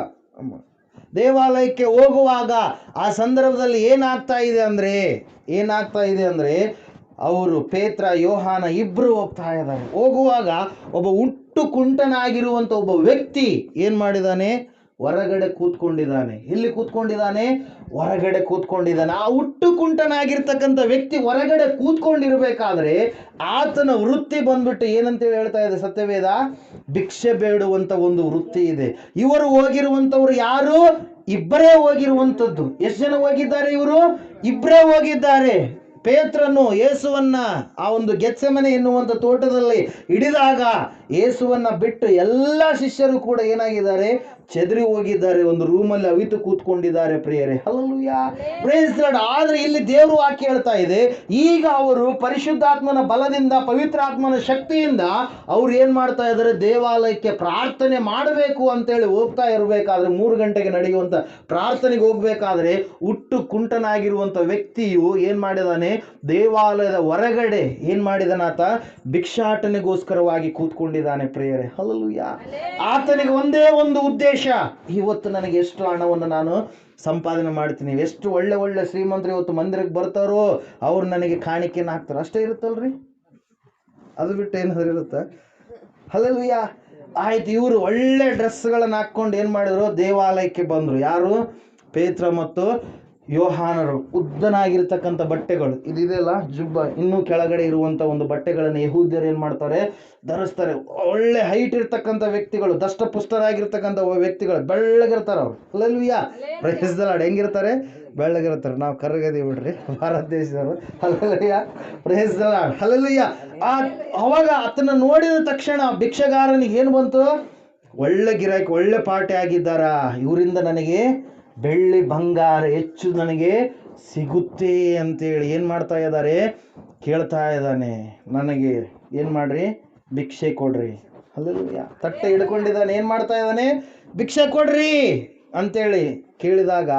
ದೇವಾಲಯಕ್ಕೆ ಹೋಗುವಾಗ ಆ ಸಂದರ್ಭದಲ್ಲಿ ಏನಾಗ್ತಾ ಇದೆ ಅಂದರೆ, ಏನಾಗ್ತಾ ಇದೆ ಅಂದರೆ, ಅವರು ಪೇತ್ರ, ಯೋಹಾನ ಇಬ್ಬರು ಹೋಗ್ತಾ ಇದ್ದಾರೆ. ಹೋಗುವಾಗ ಒಬ್ಬ ಹುಟ್ಟು ಕುಂಟನಾಗಿರುವಂಥ ಒಬ್ಬ ವ್ಯಕ್ತಿ ಏನು ಮಾಡಿದಾನೆ? ಹೊರಗಡೆ ಕೂತ್ಕೊಂಡಿದ್ದಾನೆ. ಎಲ್ಲಿ ಕೂತ್ಕೊಂಡಿದ್ದಾನೆ? ಹೊರಗಡೆ ಕೂತ್ಕೊಂಡಿದ್ದಾನೆ. ಆ ಹುಟ್ಟು ಕುಂಟನಾಗಿರ್ತಕ್ಕಂಥ ವ್ಯಕ್ತಿ ಹೊರಗಡೆ ಕೂತ್ಕೊಂಡಿರಬೇಕಾದ್ರೆ ಆತನ ವೃತ್ತಿ ಬಂದ್ಬಿಟ್ಟು ಏನಂತೇಳಿ ಹೇಳ್ತಾ ಇದೆ ಸತ್ಯವೇದ? ಭಿಕ್ಷೆ ಬೇಡುವಂತ ಒಂದು ವೃತ್ತಿ ಇದೆ. ಇವರು ಹೋಗಿರುವಂಥವ್ರು ಯಾರು? ಇಬ್ಬರೇ ಹೋಗಿರುವಂತದ್ದು ಎಷ್ಟು ಜನ ಹೋಗಿದ್ದಾರೆ ಇವರು? ಇಬ್ಬರೇ ಹೋಗಿದ್ದಾರೆ. ಪೇತ್ರನು ಯೇಸುವನ್ನ ಆ ಒಂದು ಗೆತ್ಸೆಮನೆ ಎನ್ನುವಂತ ತೋಟದಲ್ಲಿ ಹಿಡಿದಾಗ ಯೇಸುವನ್ನ ಬಿಟ್ಟು ಎಲ್ಲ ಶಿಷ್ಯರು ಕೂಡ ಏನಾಗಿದ್ದಾರೆ? ಚದರಿ ಹೋಗಿದ್ದಾರೆ. ಒಂದು ರೂಮಲ್ಲಿ ಅವಿತು ಕೂತ್ಕೊಂಡಿದ್ದಾರೆ ಪ್ರಿಯರೇ. ಪ್ರೇಸ್ ಆದ್ರೆ ಇಲ್ಲಿ ದೇವರು ಆ ಹೇಳ್ತಾ ಇದೆ. ಈಗ ಅವರು ಪರಿಶುದ್ಧಾತ್ಮನ ಬಲದಿಂದ, ಪವಿತ್ರಾತ್ಮನ ಶಕ್ತಿಯಿಂದ ಅವ್ರು ಏನ್ ಮಾಡ್ತಾ ಇದ್ದಾರೆ? ದೇವಾಲಯಕ್ಕೆ ಪ್ರಾರ್ಥನೆ ಮಾಡಬೇಕು ಅಂತೇಳಿ ಹೋಗ್ತಾ ಇರಬೇಕಾದ್ರೆ ಮೂರು ಗಂಟೆಗೆ ನಡೆಯುವಂತ ಪ್ರಾರ್ಥನೆಗೆ ಹೋಗ್ಬೇಕಾದ್ರೆ ಹುಟ್ಟು ಕುಂಟನಾಗಿರುವಂತ ವ್ಯಕ್ತಿಯು ಏನ್ ಮಾಡಿದಾನೆ? ದೇವಾಲಯದ ಹೊರಗಡೆ ಏನ್ ಮಾಡಿದನಾತ? ಭಿಕ್ಷಾಟನೆಗೋಸ್ಕರವಾಗಿ ಕೂತ್ಕೊಂಡಿದ್ದಾನೆ ಪ್ರಿಯರೇ. ಹಲ್ಲೂಯ ಆತನಿಗೆ ಒಂದೇ ಒಂದು ಉದ್ದೇಶ. ಇವತ್ತು ನನಗೆ ಎಷ್ಟು ಹಣವನ್ನು ನಾನು ಸಂಪಾದನೆ ಮಾಡ್ತೀನಿ. ಎಷ್ಟು ಒಳ್ಳೆ ಒಳ್ಳೆ ಶ್ರೀಮಂತರು ಇವತ್ತು ಮಂದಿರಕ್ಕೆ ಬರ್ತಾರೋ ಅವ್ರು ನನಗೆ ಕಾಣಿಕೆನ ಹಾಕ್ತಾರೆ. ಅಷ್ಟೇ ಇರುತ್ತಲ್ರಿ? ಅದು ಬಿಟ್ಟು ಏನಾದ್ರು ಇರುತ್ತಾ? ಹಲಲುಯ್ಯ ಆಯ್ತು ಇವರು ಒಳ್ಳೆ ಡ್ರೆಸ್ಗಳನ್ನು ಹಾಕೊಂಡು ಏನು ಮಾಡಿದ್ರು? ದೇವಾಲಯಕ್ಕೆ ಬಂದ್ರು. ಯಾರು? ಪೇತ್ರ ಮತ್ತು ಯೋಹಾನರು ಉದ್ದನಾಗಿರ್ತಕ್ಕಂಥ ಬಟ್ಟೆಗಳು. ಇದಿದೆಯಲ್ಲ ಜುಬ್ಬ. ಇನ್ನೂ ಕೆಳಗಡೆ ಇರುವಂಥ ಒಂದು ಬಟ್ಟೆಗಳನ್ನು ಯಹೂದ್ಯರು ಏನು ಮಾಡ್ತಾರೆ? ಧರಿಸ್ತಾರೆ. ಒಳ್ಳೆ ಹೈಟ್ ಇರ್ತಕ್ಕಂಥ ವ್ಯಕ್ತಿಗಳು, ದಷ್ಟಪುಷ್ಟರಾಗಿರ್ತಕ್ಕಂಥ ವ್ಯಕ್ತಿಗಳು. ಬೆಳ್ಳಗಿರ್ತಾರೆ ಅವ್ರು. ಅಲ್ಲಲ್ವಿಯ ಪ್ರಯತ್ನದಲ್ಲ ಹೆಂಗಿರ್ತಾರೆ? ಬೆಳ್ಳಗಿರ್ತಾರೆ. ನಾವು ಕರ್ಗದೀವಿ ಬಿಡ್ರಿ. ಭಾರತ ದೇಶದವರು. ಅಲ್ಲಲ್ವಿಯ ಪ್ರಯತ್ನದಲ್ಲ ಅಲ್ಲಲ್ವಿಯ ಆ, ಅವಾಗ ಅತನ ನೋಡಿದ ತಕ್ಷಣ ಭಿಕ್ಷಗಾರನಿಗೆ ಏನು ಬಂತು? ಒಳ್ಳೆ ಗಿರಾಕಿ, ಒಳ್ಳೆ ಪಾರ್ಟಿ ಆಗಿದ್ದಾರಾ? ಇವರಿಂದ ನನಗೆ ಬೆಳ್ಳಿ ಬಂಗಾರ ಹೆಚ್ಚು ನನಗೆ ಸಿಗುತ್ತೆ ಅಂತೇಳಿ ಏನು ಮಾಡ್ತಾ ಇದ್ದಾರೆ? ಕೇಳ್ತಾ ಇದ್ದಾನೆ. ನನಗೆ ಏನು ಮಾಡ್ರಿ? ಭಿಕ್ಷೆ ಕೊಡ್ರಿ. ಅಲ್ಲಲ್ವಿಯ ತಟ್ಟೆ ಹಿಡ್ಕೊಂಡಿದ್ದಾನೆ. ಏನು ಮಾಡ್ತಾ ಇದ್ದಾನೆ? ಭಿಕ್ಷೆ ಕೊಡ್ರಿ ಅಂತೇಳಿ ಕೇಳಿದಾಗ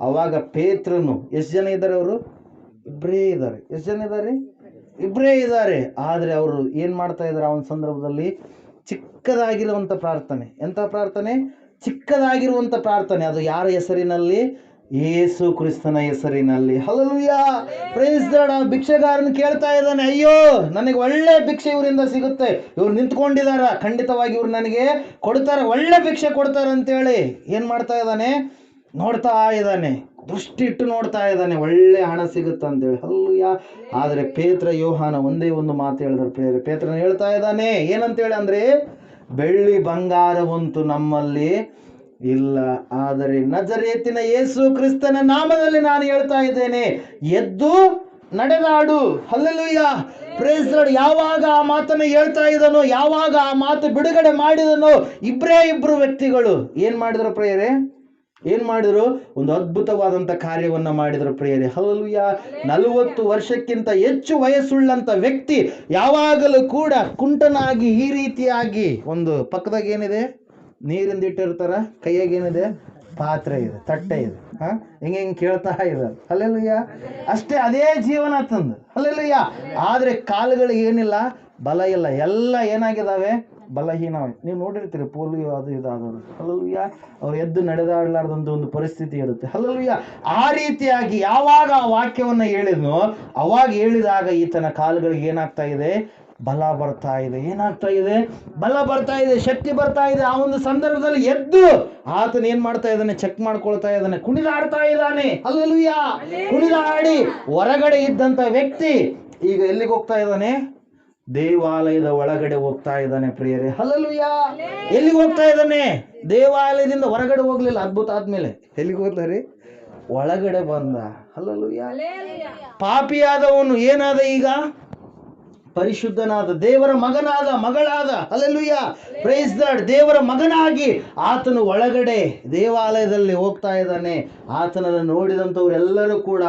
ಅವಾಗ ಪೇತ್ರನು, ಎಷ್ಟು ಜನ ಇದ್ದಾರೆ ಅವರು? ಇಬ್ಬರೇ ಇದ್ದಾರೆ. ಎಷ್ಟು ಜನ ಇದ್ದಾರೆ? ಇಬ್ಬರೇ ಇದ್ದಾರೆ. ಆದರೆ ಅವರು ಏನು ಮಾಡ್ತಾ ಇದ್ದಾರೆ? ಒಂದು ಸಂದರ್ಭದಲ್ಲಿ ಚಿಕ್ಕದಾಗಿರುವಂಥ ಪ್ರಾರ್ಥನೆ. ಎಂಥ ಪ್ರಾರ್ಥನೆ? ಚಿಕ್ಕದಾಗಿರುವಂಥ ಪ್ರಾರ್ಥನೆ. ಅದು ಯಾರ ಹೆಸರಿನಲ್ಲಿ? ಯೇಸು ಕ್ರಿಸ್ತನ ಹೆಸರಿನಲ್ಲಿ. ಹಲಲುಯ್ಯ ಪ್ರೈಸ್ ಭಿಕ್ಷೆಗಾರನ ಕೇಳ್ತಾ ಇದ್ದಾನೆ, ಅಯ್ಯೋ, ನನಗೆ ಒಳ್ಳೆ ಭಿಕ್ಷೆ ಇವರಿಂದ ಸಿಗುತ್ತೆ. ಇವ್ರು ನಿಂತ್ಕೊಂಡಿದಾರ? ಖಂಡಿತವಾಗಿ ಇವ್ರು ನನಗೆ ಕೊಡ್ತಾರೆ. ಒಳ್ಳೆ ಭಿಕ್ಷೆ ಕೊಡ್ತಾರೆ ಅಂತೇಳಿ ಏನು ಮಾಡ್ತಾ ಇದ್ದಾನೆ? ನೋಡ್ತಾ ಇದ್ದಾನೆ. ದೃಷ್ಟಿ ಇಟ್ಟು ನೋಡ್ತಾ ಇದ್ದಾನೆ. ಒಳ್ಳೆ ಹಣ ಸಿಗುತ್ತೆ ಅಂತೇಳಿ. ಹಲ್ಲುಯ್ಯ ಆದರೆ ಪೇತ್ರ ಯೋಹಾನ ಒಂದೇ ಒಂದು ಮಾತು ಹೇಳಿದ್ರು ಪೇತ್ರ, ಪೇತ್ರನ ಹೇಳ್ತಾ ಇದ್ದಾನೆ, ಏನಂತೇಳಿ ಅಂದ್ರೆ ಬೆಳ್ಳಿ ಬಂಗಾರವಂತೂ ನಮ್ಮಲ್ಲಿ ಇಲ್ಲ. ಆದರೆ ನಜರೇತಿನ ಯೇಸು ಕ್ರಿಸ್ತನ ನಾಮದಲ್ಲಿ ನಾನು ಹೇಳ್ತಾ ಇದ್ದೇನೆ, ಎದ್ದು ನಡೆದಾಡು. ಅಲ್ಲೆಲ್ಲೂಯ್ಯ ಪ್ರೇಸ್ ಯಾವಾಗ ಆ ಮಾತನ್ನು ಹೇಳ್ತಾ ಇದ್ದನೋ, ಯಾವಾಗ ಆ ಮಾತು ಬಿಡುಗಡೆ ಮಾಡಿದನೋ ಇಬ್ಬರೇ ಇಬ್ರು ವ್ಯಕ್ತಿಗಳು. ಏನ್ ಮಾಡಿದ್ರು ಪ್ರೇಯರೇ? ಏನ್ ಮಾಡಿದ್ರು? ಒಂದು ಅದ್ಭುತವಾದಂತ ಕಾರ್ಯವನ್ನ ಮಾಡಿದ್ರು ಪ್ರಿಯರೇ. ಹಲಲುಯ ನಲವತ್ತು ವರ್ಷಕ್ಕಿಂತ ಹೆಚ್ಚು ವಯಸ್ಸುಳ್ಳಂಥ ವ್ಯಕ್ತಿ ಯಾವಾಗಲೂ ಕೂಡ ಕುಂಟನಾಗಿ ಈ ರೀತಿಯಾಗಿ ಒಂದು ಪಕ್ಕದಾಗ ಏನಿದೆ? ನೀರಿಂದ ಇಟ್ಟಿರ್ತಾರ? ಕೈಯಾಗೇನಿದೆ ಪಾತ್ರೆ ಇದೆ ತಟ್ಟೆ ಇದೆ. ಹಾ? ಹಿಂಗೆ ಹಿಂಗೆ ಕೇಳ್ತಾ ಇದ್ದಾರೆ ಅಲ್ಲೆಲ್ಲಯ್ಯ ಅಷ್ಟೇ ಅದೇ ಜೀವನ ತಂದು. ಅಲ್ಲೆಲ್ಲಯ್ಯ ಆದ್ರೆ ಕಾಲುಗಳಿಗೆ ಏನಿಲ್ಲ ಬಲ ಇಲ್ಲ. ಎಲ್ಲ ಏನಾಗಿದಾವೆ? ಬಲಹೀನ ನೀವು ನೋಡಿರ್ತೀರಿ, ಪೋಲಿಯೋ ಅದು ಇದು ಆಗೋದು ಹಲಲುಯ್ಯ ಅವ್ರು ಎದ್ದು ನಡೆದಾಡಲಾರ್ದಂಥ ಒಂದು ಪರಿಸ್ಥಿತಿ ಇರುತ್ತೆ. ಹಲಲುಯ್ಯ ಆ ರೀತಿಯಾಗಿ ಯಾವಾಗ ಆ ವಾಕ್ಯವನ್ನ ಹೇಳಿದ್ನೋ, ಅವಾಗ ಹೇಳಿದಾಗ ಈತನ ಕಾಲುಗಳಿಗೆ ಏನಾಗ್ತಾ ಇದೆ? ಬಲ ಬರ್ತಾ ಇದೆ. ಏನಾಗ್ತಾ ಇದೆ? ಬಲ ಬರ್ತಾ ಇದೆ, ಶಕ್ತಿ ಬರ್ತಾ ಇದೆ. ಆ ಒಂದು ಸಂದರ್ಭದಲ್ಲಿ ಎದ್ದು ಆತನ ಏನ್ ಮಾಡ್ತಾ ಇದ್ದಾನೆ? ಚೆಕ್ ಮಾಡ್ಕೊಳ್ತಾ ಇದ್ದಾನೆ. ಕುಣಿದಾಡ್ತಾ ಇದ್ದಾನೆ. ಅಲ್ಲಲ್ವಿಯ ಕುಣಿದಾಡಿ ಹೊರಗಡೆ ಇದ್ದಂತ ವ್ಯಕ್ತಿ ಈಗ ಎಲ್ಲಿಗೆ ಹೋಗ್ತಾ ಇದ್ದಾನೆ? ದೇವಾಲಯದ ಒಳಗಡೆ ಹೋಗ್ತಾ ಇದ್ದಾನೆ ಪ್ರಿಯರೇ. ಹಲಲ್ವಿಯ ಎಲ್ಲಿಗೆ ಹೋಗ್ತಾ ಇದ್ದಾನೆ? ದೇವಾಲಯದಿಂದ ಹೊರಗಡೆ ಹೋಗ್ಲಿಲ್ಲ ಅದ್ಭುತ ಆದ್ಮೇಲೆ. ಎಲ್ಲಿಗೆ ಹೋಗ್ತಾರೆ ಒಳಗಡೆ ಬಂದ. ಹಲಲ್ವಿಯ ಪಾಪಿಯಾದವನು ಏನಾದ ಈಗ? ಪರಿಶುದ್ಧನಾದ ದೇವರ ಮಗನಾದ, ಮಗಳಾದ ಅಲ್ಲೆಲ್ಲುಯ್ಯ ಪ್ರೈಸ್ ದಾಡ್ ದೇವರ ಮಗನಾಗಿ ಆತನು ಒಳಗಡೆ ದೇವಾಲಯದಲ್ಲಿ ಹೋಗ್ತಾ ಇದ್ದಾನೆ. ಆತನನ್ನು ನೋಡಿದಂಥವರೆಲ್ಲರೂ ಕೂಡ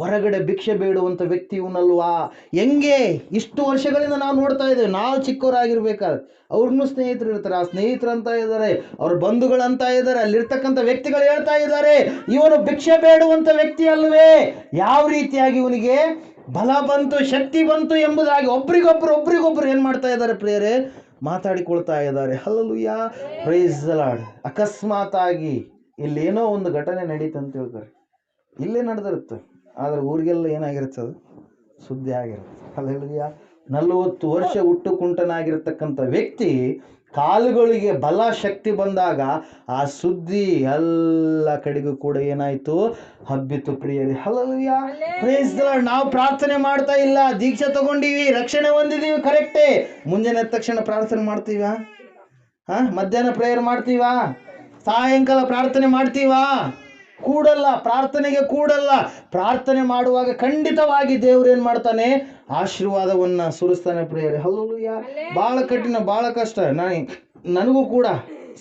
ಹೊರಗಡೆ ಭಿಕ್ಷೆ ಬೇಡುವಂಥ ವ್ಯಕ್ತಿ ಇವನಲ್ವಾ ಹೆಂಗೆ? ಇಷ್ಟು ವರ್ಷಗಳಿಂದ ನಾವು ನೋಡ್ತಾ ಇದ್ದೇವೆ. ನಾವು ಚಿಕ್ಕವರಾಗಿರ್ಬೇಕಾದ್ರೆ ಅವ್ರನ್ನೂ ಸ್ನೇಹಿತರು ಇರ್ತಾರೆ. ಆ ಸ್ನೇಹಿತರು ಅಂತ ಇದ್ದಾರೆ, ಅವ್ರ ಬಂಧುಗಳಂತ ಇದ್ದಾರೆ, ಅಲ್ಲಿರ್ತಕ್ಕಂಥ ವ್ಯಕ್ತಿಗಳು ಹೇಳ್ತಾ ಇದ್ದಾರೆ, ಇವನು ಭಿಕ್ಷೆ ಬೇಡುವಂಥ ವ್ಯಕ್ತಿ ಅಲ್ವೇ? ಯಾವ ರೀತಿಯಾಗಿ ಇವನಿಗೆ ಬಲ ಬಂತು, ಶಕ್ತಿ ಬಂತು ಎಂಬುದಾಗಿ ಒಬ್ರಿಗೊಬ್ರು ಒಬ್ರಿಗೊಬ್ರು ಏನು ಮಾಡ್ತಾ ಇದ್ದಾರೆ ಪ್ರೇರೆ ಮಾತಾಡಿಕೊಳ್ತಾ ಇದ್ದಾರೆ. ಹಲ್ಲುಯ್ಯ ಪ್ರೈಸ್ ಲಾರ್ಡ್ ಅಕಸ್ಮಾತಾಗಿ ಇಲ್ಲೇನೋ ಒಂದು ಘಟನೆ ನಡೀತು ಅಂತ ಹೇಳ್ತಾರೆ. ಇಲ್ಲೇ ನಡೆದಿರುತ್ತೆ. ಆದರೆ ಊರಿಗೆಲ್ಲ ಏನಾಗಿರುತ್ತೆ ಅದು? ಸುದ್ದಿ ಆಗಿರುತ್ತೆ. ಹಲಲುಯ್ಯ ನಲವತ್ತು ವರ್ಷ ಹುಟ್ಟು ಕುಂಟನಾಗಿರ್ತಕ್ಕಂಥ ವ್ಯಕ್ತಿ ಕಾಲುಗಳಿಗೆ ಬಲ ಶಕ್ತಿ ಬಂದಾಗ ಆ ಸುದ್ದಿ ಎಲ್ಲ ಕಡೆಗೂ ಕೂಡ ಏನಾಯ್ತು? ಹಬ್ಬಿತು ಪ್ರಿಯರಿ. ಹಲ್ಲಲ್ಯ ಪ್ರೈಸ್ ನಾವು ಪ್ರಾರ್ಥನೆ ಮಾಡ್ತಾ ಇಲ್ಲ. ದೀಕ್ಷೆ ತಗೊಂಡಿವಿ. ರಕ್ಷಣೆ ಹೊಂದಿದೀವಿ ಕರೆಕ್ಟೇ. ಮುಂಜಾನೆ ಎದ್ದ ತಕ್ಷಣ ಪ್ರಾರ್ಥನೆ ಮಾಡ್ತೀವ? ಹಾ? ಮಧ್ಯಾಹ್ನ ಪ್ರೇಯರ್ ಮಾಡ್ತೀವಾ? ಸಾಯಂಕಾಲ ಪ್ರಾರ್ಥನೆ ಮಾಡ್ತೀವಾ? ಕೂಡಲ್ಲ ಪ್ರಾರ್ಥನೆಗೆ ಕೂಡಲ್ಲ. ಪ್ರಾರ್ಥನೆ ಮಾಡುವಾಗ ಖಂಡಿತವಾಗಿ ದೇವ್ರು ಏನ್ ಮಾಡ್ತಾನೆ? ಆಶೀರ್ವಾದವನ್ನ ಸುರಿಸ್ತಾನೆ ಪ್ರಿಯರೇ. ಹೌದು ಭಾಳ ಕಠಿಣ ಭಾಳ ಕಷ್ಟ. ನಾನು ನನಗೂ ಕೂಡ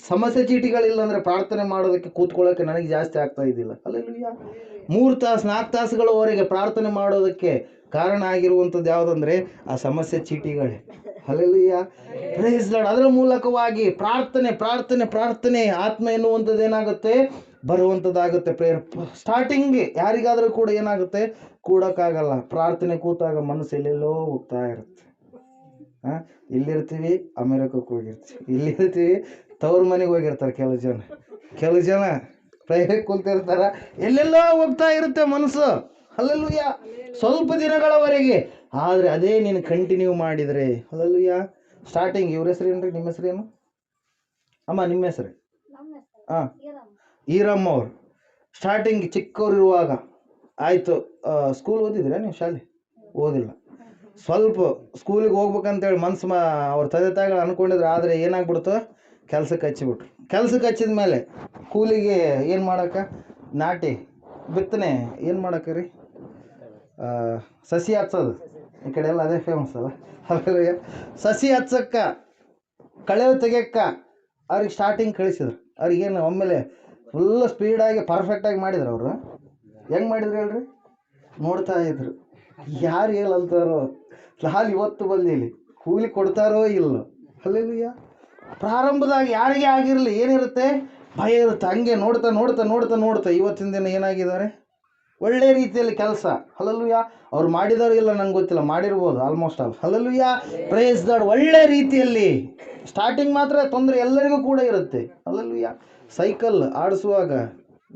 ಸಮಸ್ಯೆ ಚೀಟಿಗಳಿಲ್ಲ ಅಂದ್ರೆ ಪ್ರಾರ್ಥನೆ ಮಾಡೋದಕ್ಕೆ ಕೂತ್ಕೊಳ್ಳೋಕೆ ನನಗೆ ಜಾಸ್ತಿ ಆಗ್ತಾ ಇದ್ದಿಲ್ಲ. ಅಲ್ಲೆಲ್ಲ ಮೂರು ತಾಸು ನಾಲ್ಕು ತಾಸುಗಳವರೆಗೆ ಪ್ರಾರ್ಥನೆ ಮಾಡೋದಕ್ಕೆ ಕಾರಣ ಆಗಿರುವಂಥದ್ದು ಯಾವುದಂದ್ರೆ ಆ ಸಮಸ್ಯೆ ಚೀಟಿಗಳೇ. ಅಲ್ಲೆಲ್ಲ ಪ್ರೈಸ್ ಅದರ ಮೂಲಕವಾಗಿ ಪ್ರಾರ್ಥನೆ ಪ್ರಾರ್ಥನೆ ಪ್ರಾರ್ಥನೆ ಆತ್ಮ ಎನ್ನುವಂಥದ್ದು ಏನಾಗುತ್ತೆ? ಬರುವಂಥದ್ದಾಗುತ್ತೆ ಪ್ರೇಯರ್ ಸ್ಟಾರ್ಟಿಂಗ್ ಯಾರಿಗಾದರೂ ಕೂಡ ಏನಾಗುತ್ತೆ? ಕೂಡೋಕ್ಕಾಗಲ್ಲ. ಪ್ರಾರ್ಥನೆ ಕೂತಾಗ ಮನಸ್ಸು ಎಲ್ಲೆಲ್ಲೋ ಹೋಗ್ತಾ ಇರುತ್ತೆ. ಹಾಂ ಇಲ್ಲಿರ್ತೀವಿ ಅಮೆರಿಕಕ್ಕೆ ಹೋಗಿರ್ತೀವಿ. ಇಲ್ಲಿರ್ತೀವಿ ತವ್ರ ಮನೆಗೆ ಹೋಗಿರ್ತಾರೆ ಕೆಲವು ಜನ. ಕೆಲವು ಜನ ಪ್ರೈವೇಟ್ ಕೂತಿರ್ತಾರ. ಎಲ್ಲೆಲ್ಲೋ ಹೋಗ್ತಾ ಇರುತ್ತೆ ಮನಸ್ಸು. ಅಲ್ಲಲ್ಲೂಯ್ಯ ಸ್ವಲ್ಪ ದಿನಗಳವರೆಗೆ. ಆದರೆ ಅದೇ ನೀನು ಕಂಟಿನ್ಯೂ ಮಾಡಿದರೆ. ಅಲ್ಲಲ್ಲೂಯ್ಯ ಸ್ಟಾರ್ಟಿಂಗ್ ಇವ್ರ ಹೆಸರೇನ್ರಿ? ನಿಮ್ಮ ಹೆಸರೇನು? ಅಮ್ಮ ನಿಮ್ಮ ಹೆಸರು? ಹಾಂ ಈರಮ್ಮ ಅವರು. ಸ್ಟಾರ್ಟಿಂಗ್ ಚಿಕ್ಕವರಿರುವಾಗ ಆಯಿತು ಸ್ಕೂಲ್ ಓದಿದ್ದೀರಾ ನೀವು ಶಾಲೆ? ಓದಿಲ್ಲ. ಸ್ವಲ್ಪ ಸ್ಕೂಲಿಗೆ ಹೋಗ್ಬೇಕಂತೇಳಿ ಮನ್ಸು ಮಾ, ಅವ್ರ ತಂದೆ ತಾಯಿಗಳು ಅನ್ಕೊಂಡಿದ್ರು, ಆದರೆ ಏನಾಗ್ಬಿಡ್ತು? ಕೆಲ್ಸಕ್ಕೆ ಹಚ್ಚಿಬಿಟ್ರು. ಕೆಲ್ಸಕ್ಕೆ ಹಚ್ಚಿದ ಮೇಲೆ ಕೂಲಿಗೆ ಏನು ಮಾಡಕ್ಕೆ? ನಾಟಿ, ಬಿತ್ತನೆ ಏನು ಮಾಡೋಕೆ ರೀ? ಸಸಿ ಹಚ್ಚೋದು. ಈ ಕಡೆ ಎಲ್ಲ ಅದೇ ಫೇಮಸ್ ಅಲ್ಲ. ಹಾಗಾಗಿ ಸಸಿ ಹಚ್ಚಕ್ಕ ಕಳೆ ತೆಗಿಯಕ್ಕ ಅವ್ರಿಗೆ ಸ್ಟಾರ್ಟಿಂಗ್ ಕಳಿಸಿದ್ರು. ಅವ್ರಿಗೇನು ಒಮ್ಮೆಲೆ ಫುಲ್ ಸ್ಪೀಡಾಗಿ ಪರ್ಫೆಕ್ಟಾಗಿ ಮಾಡಿದ್ರು ಅವರು. ಹೆಂಗೆ ಮಾಡಿದ್ರು ಹೇಳ್ರಿ? ನೋಡ್ತಾ ಇದ್ರು. ಯಾರು ಹೇಳಲ್ತಾರೋ? ಲಾಲ್ ಇವತ್ತು ಬಂದಿಲ್ಲಿ. ಕೂಲಿ ಕೊಡ್ತಾರೋ ಇಲ್ಲೋ? ಅಲ್ಲೆಲ್ಲಯ್ಯ ಪ್ರಾರಂಭದಾಗ ಯಾರಿಗೆ ಆಗಿರಲಿ, ಏನಿರುತ್ತೆ? ಭಯ ಇರುತ್ತೆ. ಹಂಗೆ ನೋಡ್ತಾ ನೋಡ್ತಾ ನೋಡ್ತಾ ನೋಡ್ತಾ ಇವತ್ತಿನ ದಿನ ಏನಾಗಿದ್ದಾರೆ? ಒಳ್ಳೆ ರೀತಿಯಲ್ಲಿ ಕೆಲಸ. ಹಲಲುಯ್ಯ ಅವ್ರು ಮಾಡಿದವ್ರು ಇಲ್ಲ ನಂಗೆ ಗೊತ್ತಿಲ್ಲ. ಮಾಡಿರ್ಬೋದು ಆಲ್ಮೋಸ್ಟ್ ಆಲ್ ಪ್ರೈಸ್ ದಾಡ್ ಒಳ್ಳೆ ರೀತಿಯಲ್ಲಿ. ಸ್ಟಾರ್ಟಿಂಗ್ ಮಾತ್ರ ತೊಂದರೆ ಎಲ್ಲರಿಗೂ ಕೂಡ ಇರುತ್ತೆ. ಹಲಲುಯ್ಯ ಸೈಕಲ್ ಆಡಿಸುವಾಗ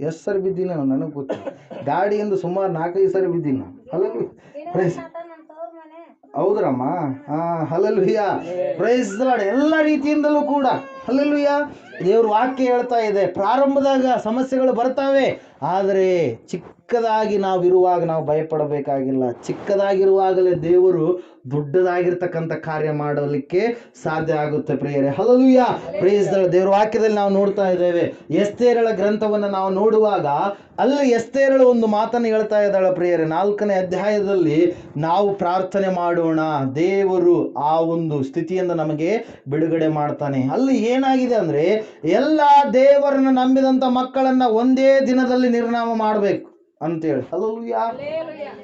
ಎಷ್ಟು ಸರಿ ಬಿದ್ದೀನಿ ನಾನು ನನಗೆ ಗೊತ್ತಿಲ್ಲ ಗಾಡಿಯಿಂದ ಸುಮಾರು ನಾಲ್ಕೈದು ಸರಿ ಬಿದ್ದೀನಿ ನಾನು ಪ್ರೈಸ್ ಹೌದ್ರಮ್ಮ? ಹಲಲ್ವಿಯ ಹಲಲುಯ್ಯ ಪ್ರೈಸ್ ಲಾಡ್ ಎಲ್ಲ ರೀತಿಯಿಂದಲೂ ಕೂಡ. ಹಲಲುಯ್ಯ ದೇವ್ರ ವಾಕ್ಯ ಹೇಳ್ತಾ ಇದೆ. ಪ್ರಾರಂಭದಾಗ ಸಮಸ್ಯೆಗಳು ಬರ್ತಾವೆ, ಆದರೆ ಚಿಕ್ಕದಾಗಿ ನಾವಿರುವಾಗ ನಾವು ಭಯಪಡಬೇಕಾಗಿಲ್ಲ. ಚಿಕ್ಕದಾಗಿರುವಾಗಲೇ ದೇವರು ದೊಡ್ಡದಾಗಿರ್ತಕ್ಕಂಥ ಕಾರ್ಯ ಮಾಡಲಿಕ್ಕೆ ಸಾಧ್ಯ ಆಗುತ್ತೆ ಪ್ರಿಯರೇ. ಹಲಲುಯ್ಯ ಪ್ರೇಸ್ ದೇವರ ವಾಕ್ಯದಲ್ಲಿ ನಾವು ನೋಡ್ತಾ ಇದ್ದೇವೆ. ಎಸ್ತೇರಳ ಗ್ರಂಥವನ್ನು ನಾವು ನೋಡುವಾಗ ಅಲ್ಲಿ ಎಸ್ತೇರಳು ಒಂದು ಮಾತನ್ನು ಹೇಳ್ತಾ ಇದ್ದಾಳೆ ಪ್ರಿಯರೇ. ನಾಲ್ಕನೇ ಅಧ್ಯಾಯದಲ್ಲಿ ನಾವು ಪ್ರಾರ್ಥನೆ ಮಾಡೋಣ. ದೇವರು ಆ ಒಂದು ಸ್ಥಿತಿಯಿಂದ ನಮಗೆ ಬಿಡುಗಡೆ ಮಾಡ್ತಾನೆ. ಅಲ್ಲಿ ಏನಾಗಿದೆ ಅಂದರೆ, ಎಲ್ಲ ದೇವರನ್ನು ನಂಬಿದಂಥ ಮಕ್ಕಳನ್ನು ಒಂದೇ ದಿನದಲ್ಲಿ ನಿರ್ನಾಮ ಮಾಡಬೇಕು. ಅಂತೇಳಿ. ಅಲ್ಲೂಯ್ಯ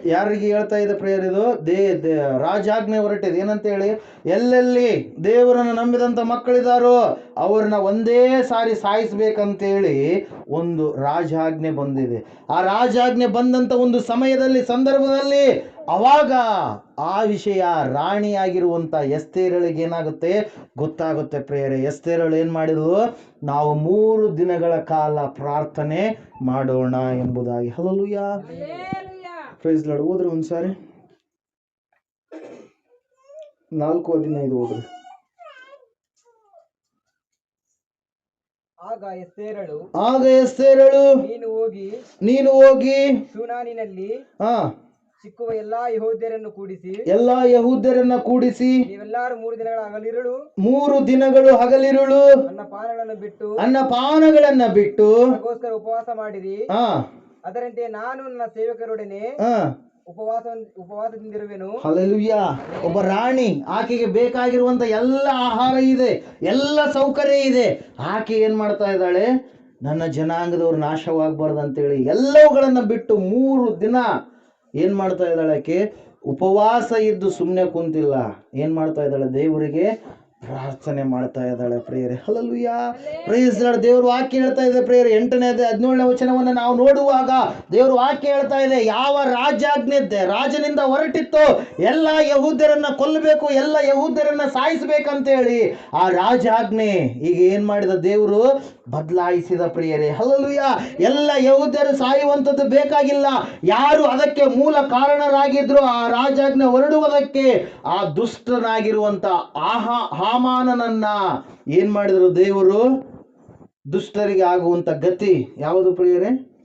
ಯಾರಿಗೆ ಹೇಳ್ತಾ ಇದೆ ಪ್ರೇಯರ್ ಇದು? ದೇ ದೇ ರಾಜಾಜ್ಞೆ ಹೊರಟಿದೆ. ಏನಂತ ಹೇಳಿ ಎಲ್ಲೆಲ್ಲಿ ದೇವರನ್ನು ನಂಬಿದಂಥ ಮಕ್ಕಳಿದಾರೋ ಅವ್ರನ್ನ ಒಂದೇ ಸಾರಿ ಸಾಯಿಸ್ಬೇಕಂತೇಳಿ ಒಂದು ರಾಜಾಜ್ಞೆ ಬಂದಿದೆ. ಆ ರಾಜಾಜ್ಞೆ ಬಂದಂಥ ಒಂದು ಸಮಯದಲ್ಲಿ ಸಂದರ್ಭದಲ್ಲಿ ಅವಾಗ ಆ ವಿಷಯ ರಾಣಿಯಾಗಿರುವಂತ ಎಸ್ತೇರಳಿಗೆ ಏನಾಗುತ್ತೆ? ಗೊತ್ತಾಗುತ್ತೆ ಪ್ರೇಯರೆ ಎಸ್ತೇರಳು ಏನು ಮಾಡಿದ್ರು ನಾವು ಮೂರು ದಿನಗಳ ಕಾಲ ಪ್ರಾರ್ಥನೆ ಮಾಡೋಣ ಎಂಬುದಾಗಿ. ಹಲಲುಯ್ಯ ಪ್ರೈಸ್ ಲಾಡ್ ಹೋದ್ರಿ ಒಂದ್ಸಾರಿ ನಾಲ್ಕು ಹದಿನೈದು ಹೋದ್ರಿ ಆಗ ಎಸ್ತೇರಳು ಆಗ ಎಸ್ತೇರಳು ನೀನು ಹೋಗಿ ನೀನು ಹೋಗಿ ಸುನಾನಿನಲ್ಲಿ ಹಾ. ಸಿಕ್ಕುವ ಎಲ್ಲಾ ಯಹೋದ್ಯರನ್ನು ಕೂಡಿಸಿ. ಎಲ್ಲಾ ಯಹೂದ್ಯರನ್ನ ಕೂಡಿಸಿ. ನೀವೆಲ್ಲಾರು ಮೂರು ದಿನಗಳ ಹಗಲಿರುಳು. ಮೂರು ದಿನಗಳು ಹಗಲಿರುಳು. ಅನ್ನ ಪಾನಗಳನ್ನು ಬಿಟ್ಟು. ಅನ್ನ ಪಾನಗಳನ್ನ ಬಿಟ್ಟು. ಅದಕ್ಕೋಸ್ಕರ ಉಪವಾಸ ಮಾಡಿರಿ. ಹಾ. ಅದರಂತೆ ನಾನು ನನ್ನ ಸೇವಕರೊಡನೆ ಹಾ. ಉಪವಾಸ ಉಪವಾಸದಿಂದಿರುವೆನು. ಹಲಲುಯ್ಯ ಒಬ್ಬ ರಾಣಿ ಆಕೆಗೆ ಬೇಕಾಗಿರುವಂತ ಎಲ್ಲ ಆಹಾರ ಇದೆ ಎಲ್ಲ ಸೌಕರ್ಯ ಇದೆ. ಆಕೆ ಏನ್ ಮಾಡ್ತಾ ಇದ್ದಾಳೆ? ನನ್ನ ಜನಾಂಗದವ್ರು ನಾಶವಾಗಬಾರ್ದು ಅಂತೇಳಿ ಎಲ್ಲವುಗಳನ್ನ ಬಿಟ್ಟು ಮೂರು ದಿನ ಏನ್ ಮಾಡ್ತಾ ಇದ್ದಾಳೆ ಆಕೆ? ಉಪವಾಸ ಇದ್ದು ಸುಮ್ಮನೆ ಕುಂತಿಲ್ಲ. ಏನು ಮಾಡ್ತಾ ಇದ್ದಾಳೆ? ದೇವರಿಗೆ ಪ್ರಾರ್ಥನೆ ಮಾಡ್ತಾ ಇದ್ದಾಳೆ ಪ್ರೇಯರೆ. ಹಲಲುಯ್ಯ ಪ್ರೈಸ್ ದೇವರು ವಾಕ್ಯ ಹೇಳ್ತಾ ಇದೆ ಪ್ರೇಯರ್. ಎಂಟನೇ ಹದಿನೇಳನೇ ವಚನವನ್ನು ನಾವು ನೋಡುವಾಗ ದೇವರು ವಾಕ್ಯ ಹೇಳ್ತಾ ಇದೆ, ಯಾವ ರಾಜಾಜ್ಞೆ ರಾಜನಿಂದ ಹೊರಟಿತ್ತು ಎಲ್ಲ ಯಹೂದ್ಯರನ್ನ ಕೊಲ್ಲಬೇಕು, ಎಲ್ಲ ಯಹೂದ್ಯರನ್ನ ಸಾಯಿಸ್ಬೇಕಂತೇಳಿ ಆ ರಾಜಾಜ್ಞೆ. ಈಗ ಏನ್ ಮಾಡಿದ ದೇವರು? ಬದಲಾಯಿಸಿದ ಪ್ರಿಯರೇ ಹಲಲುಯ ಎಲ್ಲ ಯಹೂದ್ಯರು ಸಾಯುವಂಥದ್ದು ಬೇಕಾಗಿಲ್ಲ. ಯಾರು ಅದಕ್ಕೆ ಮೂಲ ಕಾರಣರಾಗಿದ್ರು ಆ ರಾಜಾಜ್ಞೆ ಹೊರಡುವುದಕ್ಕೆ ಆ ದುಷ್ಟನಾಗಿರುವಂತ ಆಹಾ, ಹಾಮಾನನನ್ನ ಏನ್ ಮಾಡಿದ್ರು ದೇವರು? ದುಷ್ಟರಿಗೆ ಆಗುವಂತ ಗತಿ ಯಾವುದು ಪ್ರಿಯರೇ?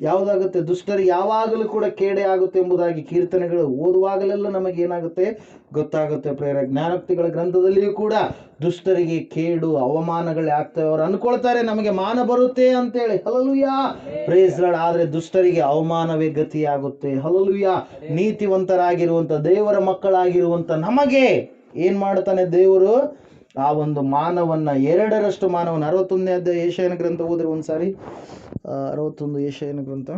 ಯಾವುದಾಗುತ್ತೆ? ದುಷ್ಟರಿಗೆ ಯಾವಾಗಲೂ ಕೂಡ ಕೇಡೆ ಆಗುತ್ತೆ ಎಂಬುದಾಗಿ ಕೀರ್ತನೆಗಳು ಓದುವಾಗಲೆಲ್ಲ ನಮಗೆ ಏನಾಗುತ್ತೆ? ಗೊತ್ತಾಗುತ್ತೆ ಪ್ರೇರ ಜ್ಞಾನೋಕ್ತಿಗಳ ಗ್ರಂಥದಲ್ಲಿಯೂ ಕೂಡ ದುಷ್ಟರಿಗೆ ಕೇಡು, ಅವಮಾನಗಳೇ ಆಗ್ತವೆ. ಅವ್ರು ಅನ್ಕೊಳ್ತಾರೆ ನಮಗೆ ಮಾನ ಬರುತ್ತೆ ಅಂತೇಳಿ. ಹಲಲುಯ್ಯ ಪ್ರೇಸ್ಗಳು ಆದ್ರೆ ದುಷ್ಟರಿಗೆ ಅವಮಾನವೇ ಗತಿಯಾಗುತ್ತೆ. ಹಲಲುಯ್ಯ ನೀತಿವಂತರಾಗಿರುವಂತ ದೇವರ ಮಕ್ಕಳಾಗಿರುವಂತ ನಮಗೆ ಏನ್ ಮಾಡ್ತಾನೆ ದೇವರು? ಆ ಒಂದು ಮಾನವನ್ನ, ಎರಡರಷ್ಟು ಮಾನವನ ಅರವತ್ತೊಂದನೇ ಅಧ್ಯಾಯ ಏಷಯನ ಗ್ರಂಥ ಹೋದ್ರೆ ಒಂದ್ಸಾರಿ. ಅರವತ್ತೊಂದು ಏಷ್ಯನ್ ಗ್ರಂಥ.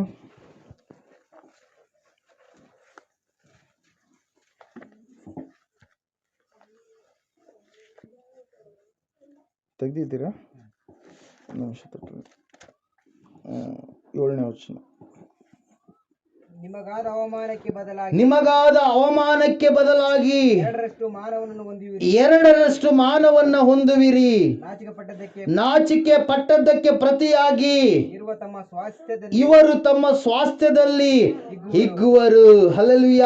ತೆಗ್ದಿದ್ದೀರಾ? ಏಳನೇ ವಚನ. ನಿಮಗಾದ ಅವಮಾನಕ್ಕೆ ಬದಲಾಗಿ ನಿಮಗಾದ ಅವಮಾನಕ್ಕೆ ಬದಲಾಗಿ ಎರಡರಷ್ಟು ಮಾನವನನ್ನು ಹೊಂದಿರುವಿರಿ ಎರಡರಷ್ಟು ಮಾನವನ್ನ ಹೊಂದುವಿರಿ. ನಾಚಿಕ ಪಟ್ಟದಕ್ಕೆ ನಾಚಿಕೆ ಪಟ್ಟದ್ದಕ್ಕೆ ಪ್ರತಿಯಾಗಿ ಇರುವ ತಮ್ಮ ಸ್ವಾಸ್ಥ್ಯದಲ್ಲಿ ಇವರು ತಮ್ಮ ಸ್ವಾಸ್ಥ್ಯದಲ್ಲಿ ಹಿಗ್ಗುವರು. ಹಲಲುಯ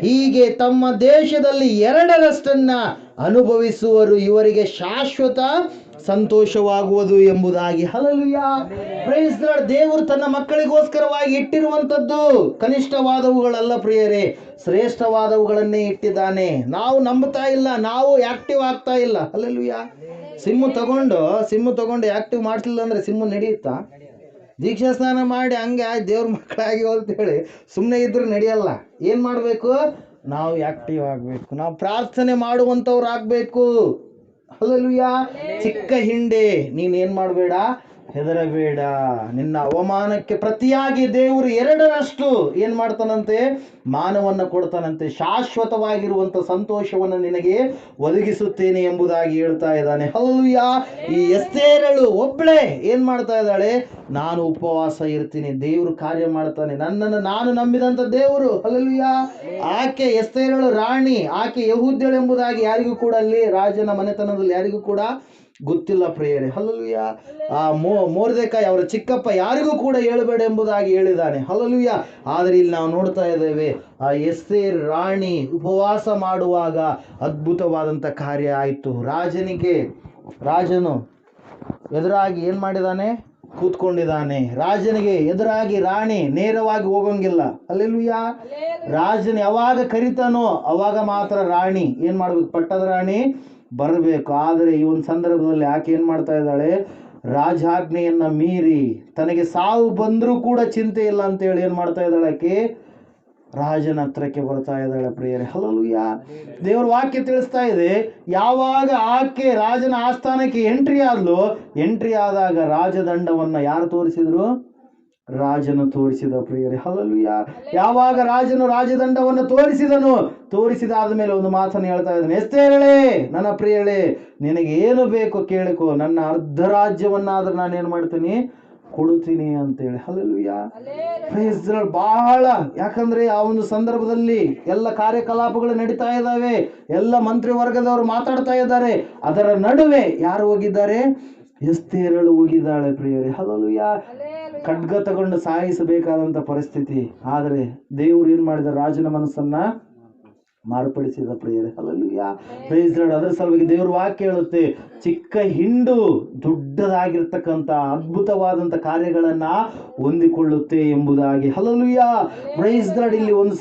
ಹೀಗೆ ತಮ್ಮ ದೇಶದಲ್ಲಿ ಎರಡರಷ್ಟನ್ನ ಅನುಭವಿಸುವರು. ಇವರಿಗೆ ಶಾಶ್ವತ ಸಂತೋಷವಾಗುವುದು ಎಂಬುದಾಗಿ. Hallelujah Lord. ದೇವರು ತನ್ನ ಮಕ್ಕಳಿಗೋಸ್ಕರವಾಗಿ ಇಟ್ಟಿರುವಂಥದ್ದು ಕನಿಷ್ಠವಾದವುಗಳಲ್ಲ ಪ್ರಿಯರೇ. ಶ್ರೇಷ್ಠವಾದವುಗಳನ್ನೇ ಇಟ್ಟಿದ್ದಾನೆ. ನಾವು ನಂಬ್ತಾ ಇಲ್ಲ, ನಾವು ಆಕ್ಟಿವ್ ಆಗ್ತಾ ಇಲ್ಲ. ಹಲಲುಯ ಸಿಮ್ಮು ತಗೊಂಡು ಸಿಮ್ಮು ತಗೊಂಡು ಆಕ್ಟಿವ್ ಮಾಡಿಸ್ಲಿಲ್ಲ ಅಂದ್ರೆ ಸಿಮ್ಮು ನಡೆಯುತ್ತಾ? ದೀಕ್ಷಾ ಸ್ನಾನ ಮಾಡಿ ಹಂಗೆ ದೇವ್ರ ಮಕ್ಕಳಾಗಿ ಅಂತೇಳಿ ಸುಮ್ಮನೆ ಇದ್ರೂ ನಡೆಯಲ್ಲ. ಏನು ಮಾಡಬೇಕು? ನಾವು ಆಕ್ಟಿವ್ ಆಗಬೇಕು. ನಾವು ಪ್ರಾರ್ಥನೆ ಮಾಡುವಂಥವ್ರು ಆಗಬೇಕು ಅಲ್ಲಲ್ವಿಯ ಚಿಕ್ಕ ಹಿಂಡೆ ನೀನು ಏನು ಮಾಡಬೇಡ? ಹೆದರಬೇಡ. ನಿನ್ನ ಅವಮಾನಕ್ಕೆ ಪ್ರತಿಯಾಗಿ ದೇವರು ಎರಡರಷ್ಟು ಏನು ಮಾಡ್ತಾನಂತೆ? ಮಾನವನ್ನ ಕೊಡ್ತಾನಂತೆ. ಶಾಶ್ವತವಾಗಿರುವಂಥ ಸಂತೋಷವನ್ನು ನಿನಗೆ ಒದಗಿಸುತ್ತೇನೆ ಎಂಬುದಾಗಿ ಹೇಳ್ತಾ ಇದ್ದಾನೆ. ಹಲ್ಲುಯ್ಯ ಈ ಎಸ್ತೇರಳು ಒಬ್ಳೆ ಏನು ಮಾಡ್ತಾ ಇದ್ದಾಳೆ? ನಾನು ಉಪವಾಸ ಇರ್ತೀನಿ. ದೇವರು ಕಾರ್ಯ ಮಾಡ್ತಾನೆ. ನನ್ನನ್ನು ನಾನು ನಂಬಿದಂಥ ದೇವರು. ಹಲ್ಲುಯ್ಯ ಆಕೆ ಎಸ್ತೇರಳು ರಾಣಿ. ಆಕೆ ಯಹೂದ್ಯಳು ಎಂಬುದಾಗಿ ಯಾರಿಗೂ ಕೂಡ ಅಲ್ಲಿ ರಾಜನ ಮನೆತನದಲ್ಲಿ ಯಾರಿಗೂ ಕೂಡ ಗೊತ್ತಿಲ್ಲ ಪ್ರಿಯರೇ. ಹಲಲುಯ್ಯ ಆ ಮೋ ಮೋರ್ದೇಕಾಯಿ ಅವರ ಚಿಕ್ಕಪ್ಪ ಯಾರಿಗೂ ಕೂಡ ಹೇಳಬೇಡ ಎಂಬುದಾಗಿ ಹೇಳಿದ್ದಾನೆ. ಹಲಲುಯ್ಯ ಆದರೆ ಇಲ್ಲಿ ನಾವು ನೋಡ್ತಾ ಇದ್ದೇವೆ ಆ ಎಸ್ತೇರ್ ರಾಣಿ ಉಪವಾಸ ಮಾಡುವಾಗ ಅದ್ಭುತವಾದಂಥ ಕಾರ್ಯ ಆಯಿತು. ರಾಜನಿಗೆ ರಾಜನು ಎದುರಾಗಿ ಏನು ಮಾಡಿದಾನೆ ಕೂತ್ಕೊಂಡಿದ್ದಾನೆ. ರಾಜನಿಗೆ ಎದುರಾಗಿ ರಾಣಿ ನೇರವಾಗಿ ಹೋಗಂಗಿಲ್ಲ. ಅಲ್ಲೆಲ್ಲೂಯ್ಯ ರಾಜನ ಯಾವಾಗ ಕರಿತಾನೋ ಅವಾಗ ಮಾತ್ರ ರಾಣಿ ಏನು ಮಾಡ್ಬೇಕು? ಪಟ್ಟದ ರಾಣಿ ಬರಬೇಕು. ಆದರೆ ಈ ಒಂದು ಸಂದರ್ಭದಲ್ಲಿ ಆಕೆ ಏನು ಮಾಡ್ತಾ ಇದ್ದಾಳೆ? ರಾಜಾಜ್ಞೆಯನ್ನು ಮೀರಿ ತನಗೆ ಸಾವು ಬಂದರೂ ಕೂಡ ಚಿಂತೆ ಇಲ್ಲ ಅಂತೇಳಿ ಏನು ಮಾಡ್ತಾ ಇದ್ದಾಳೆ ಆಕೆ? ರಾಜನ ಹತ್ರಕ್ಕೆ ಬರ್ತಾ ಇದ್ದಾಳೆ ಪ್ರಿಯರೇ. ಯಾ ದೇವರ ವಾಕ್ಯ ತಿಳಿಸ್ತಾ ಇದೆ. ಯಾವಾಗ ಆಕೆ ರಾಜನ ಆಸ್ಥಾನಕ್ಕೆ ಎಂಟ್ರಿ ಆದ್ಲು, ಎಂಟ್ರಿ ಆದಾಗ ರಾಜದಂಡವನ್ನು ಯಾರು ತೋರಿಸಿದ್ರು? ರಾಜನು ತೋರಿಸಿದ ಪ್ರಿಯರೇ ಹಲಲು ಯಾವಾಗ ರಾಜನು ರಾಜದಂಡವನ್ನು ತೋರಿಸಿದನು? ತೋರಿಸಿದಾದ ಮೇಲೆ ಒಂದು ಮಾತನ್ನು ಹೇಳ್ತಾ ಇದ್ದಾನೆ ಎಸ್ತೇರಳೆ ನನ್ನ ಪ್ರಿಯಳೆ ನಿನಗೆ ಏನು ಬೇಕು ಕೇಳಿಕೋ ನನ್ನ ಅರ್ಧ ರಾಜ್ಯವನ್ನಾದ್ರೂ ನಾನು ಏನು ಮಾಡ್ತೀನಿ? ಕೊಡುತ್ತೀನಿ ಅಂತೇಳಿ. Hallelujah Lord. ಬಹಳ ಯಾಕಂದ್ರೆ ಆ ಒಂದು ಸಂದರ್ಭದಲ್ಲಿ ಎಲ್ಲ ಕಾರ್ಯಕಲಾಪಗಳು ನಡೀತಾ ಇದ್ದಾವೆ ಎಲ್ಲ ಮಂತ್ರಿ ವರ್ಗದವರು ಮಾತಾಡ್ತಾ ಇದ್ದಾರೆ ಅದರ ನಡುವೆ ಯಾರು ಹೋಗಿದ್ದಾರೆ? ಎಸ್ತೇರಳು ಹೋಗಿದ್ದಾಳೆ ಪ್ರಿಯರೇ. ಹಲಲುಯ್ಯ ಖಡ್ಗ ತಗೊಂಡು ಸಾಯಿಸಬೇಕಾದಂತ ಪರಿಸ್ಥಿತಿ. ಆದರೆ ದೇವರು ಏನು ಮಾಡಿದ? ರಾಜನ ಮನಸ್ಸನ್ನ ಮಾರ್ಪಡಿಸಿದ ಪ್ರಿಯರೇ. ಅಲ್ಲೂಯ್ಯ ಪ್ರೈಸ್ ಲಾರ್ಡ್ ಅದರ ಸಲುವಾಗಿ ದೇವ್ರ ವಾಕ್ಯ ಹೇಳುತ್ತೆ. ಚಿಕ್ಕ ಹಿಂಡು ದೊಡ್ಡದಾಗಿರ್ತಕ್ಕಂಥ ಅದ್ಭುತವಾದಂಥ ಕಾರ್ಯಗಳನ್ನ ಹೊಂದಿಕೊಳ್ಳುತ್ತೆ ಎಂಬುದಾಗಿ. ಹಲಲುಯ್ಯ ಪ್ರೈಸ್ ಲಾರ್ಡ್ ಇಲ್ಲಿ ಒಂದು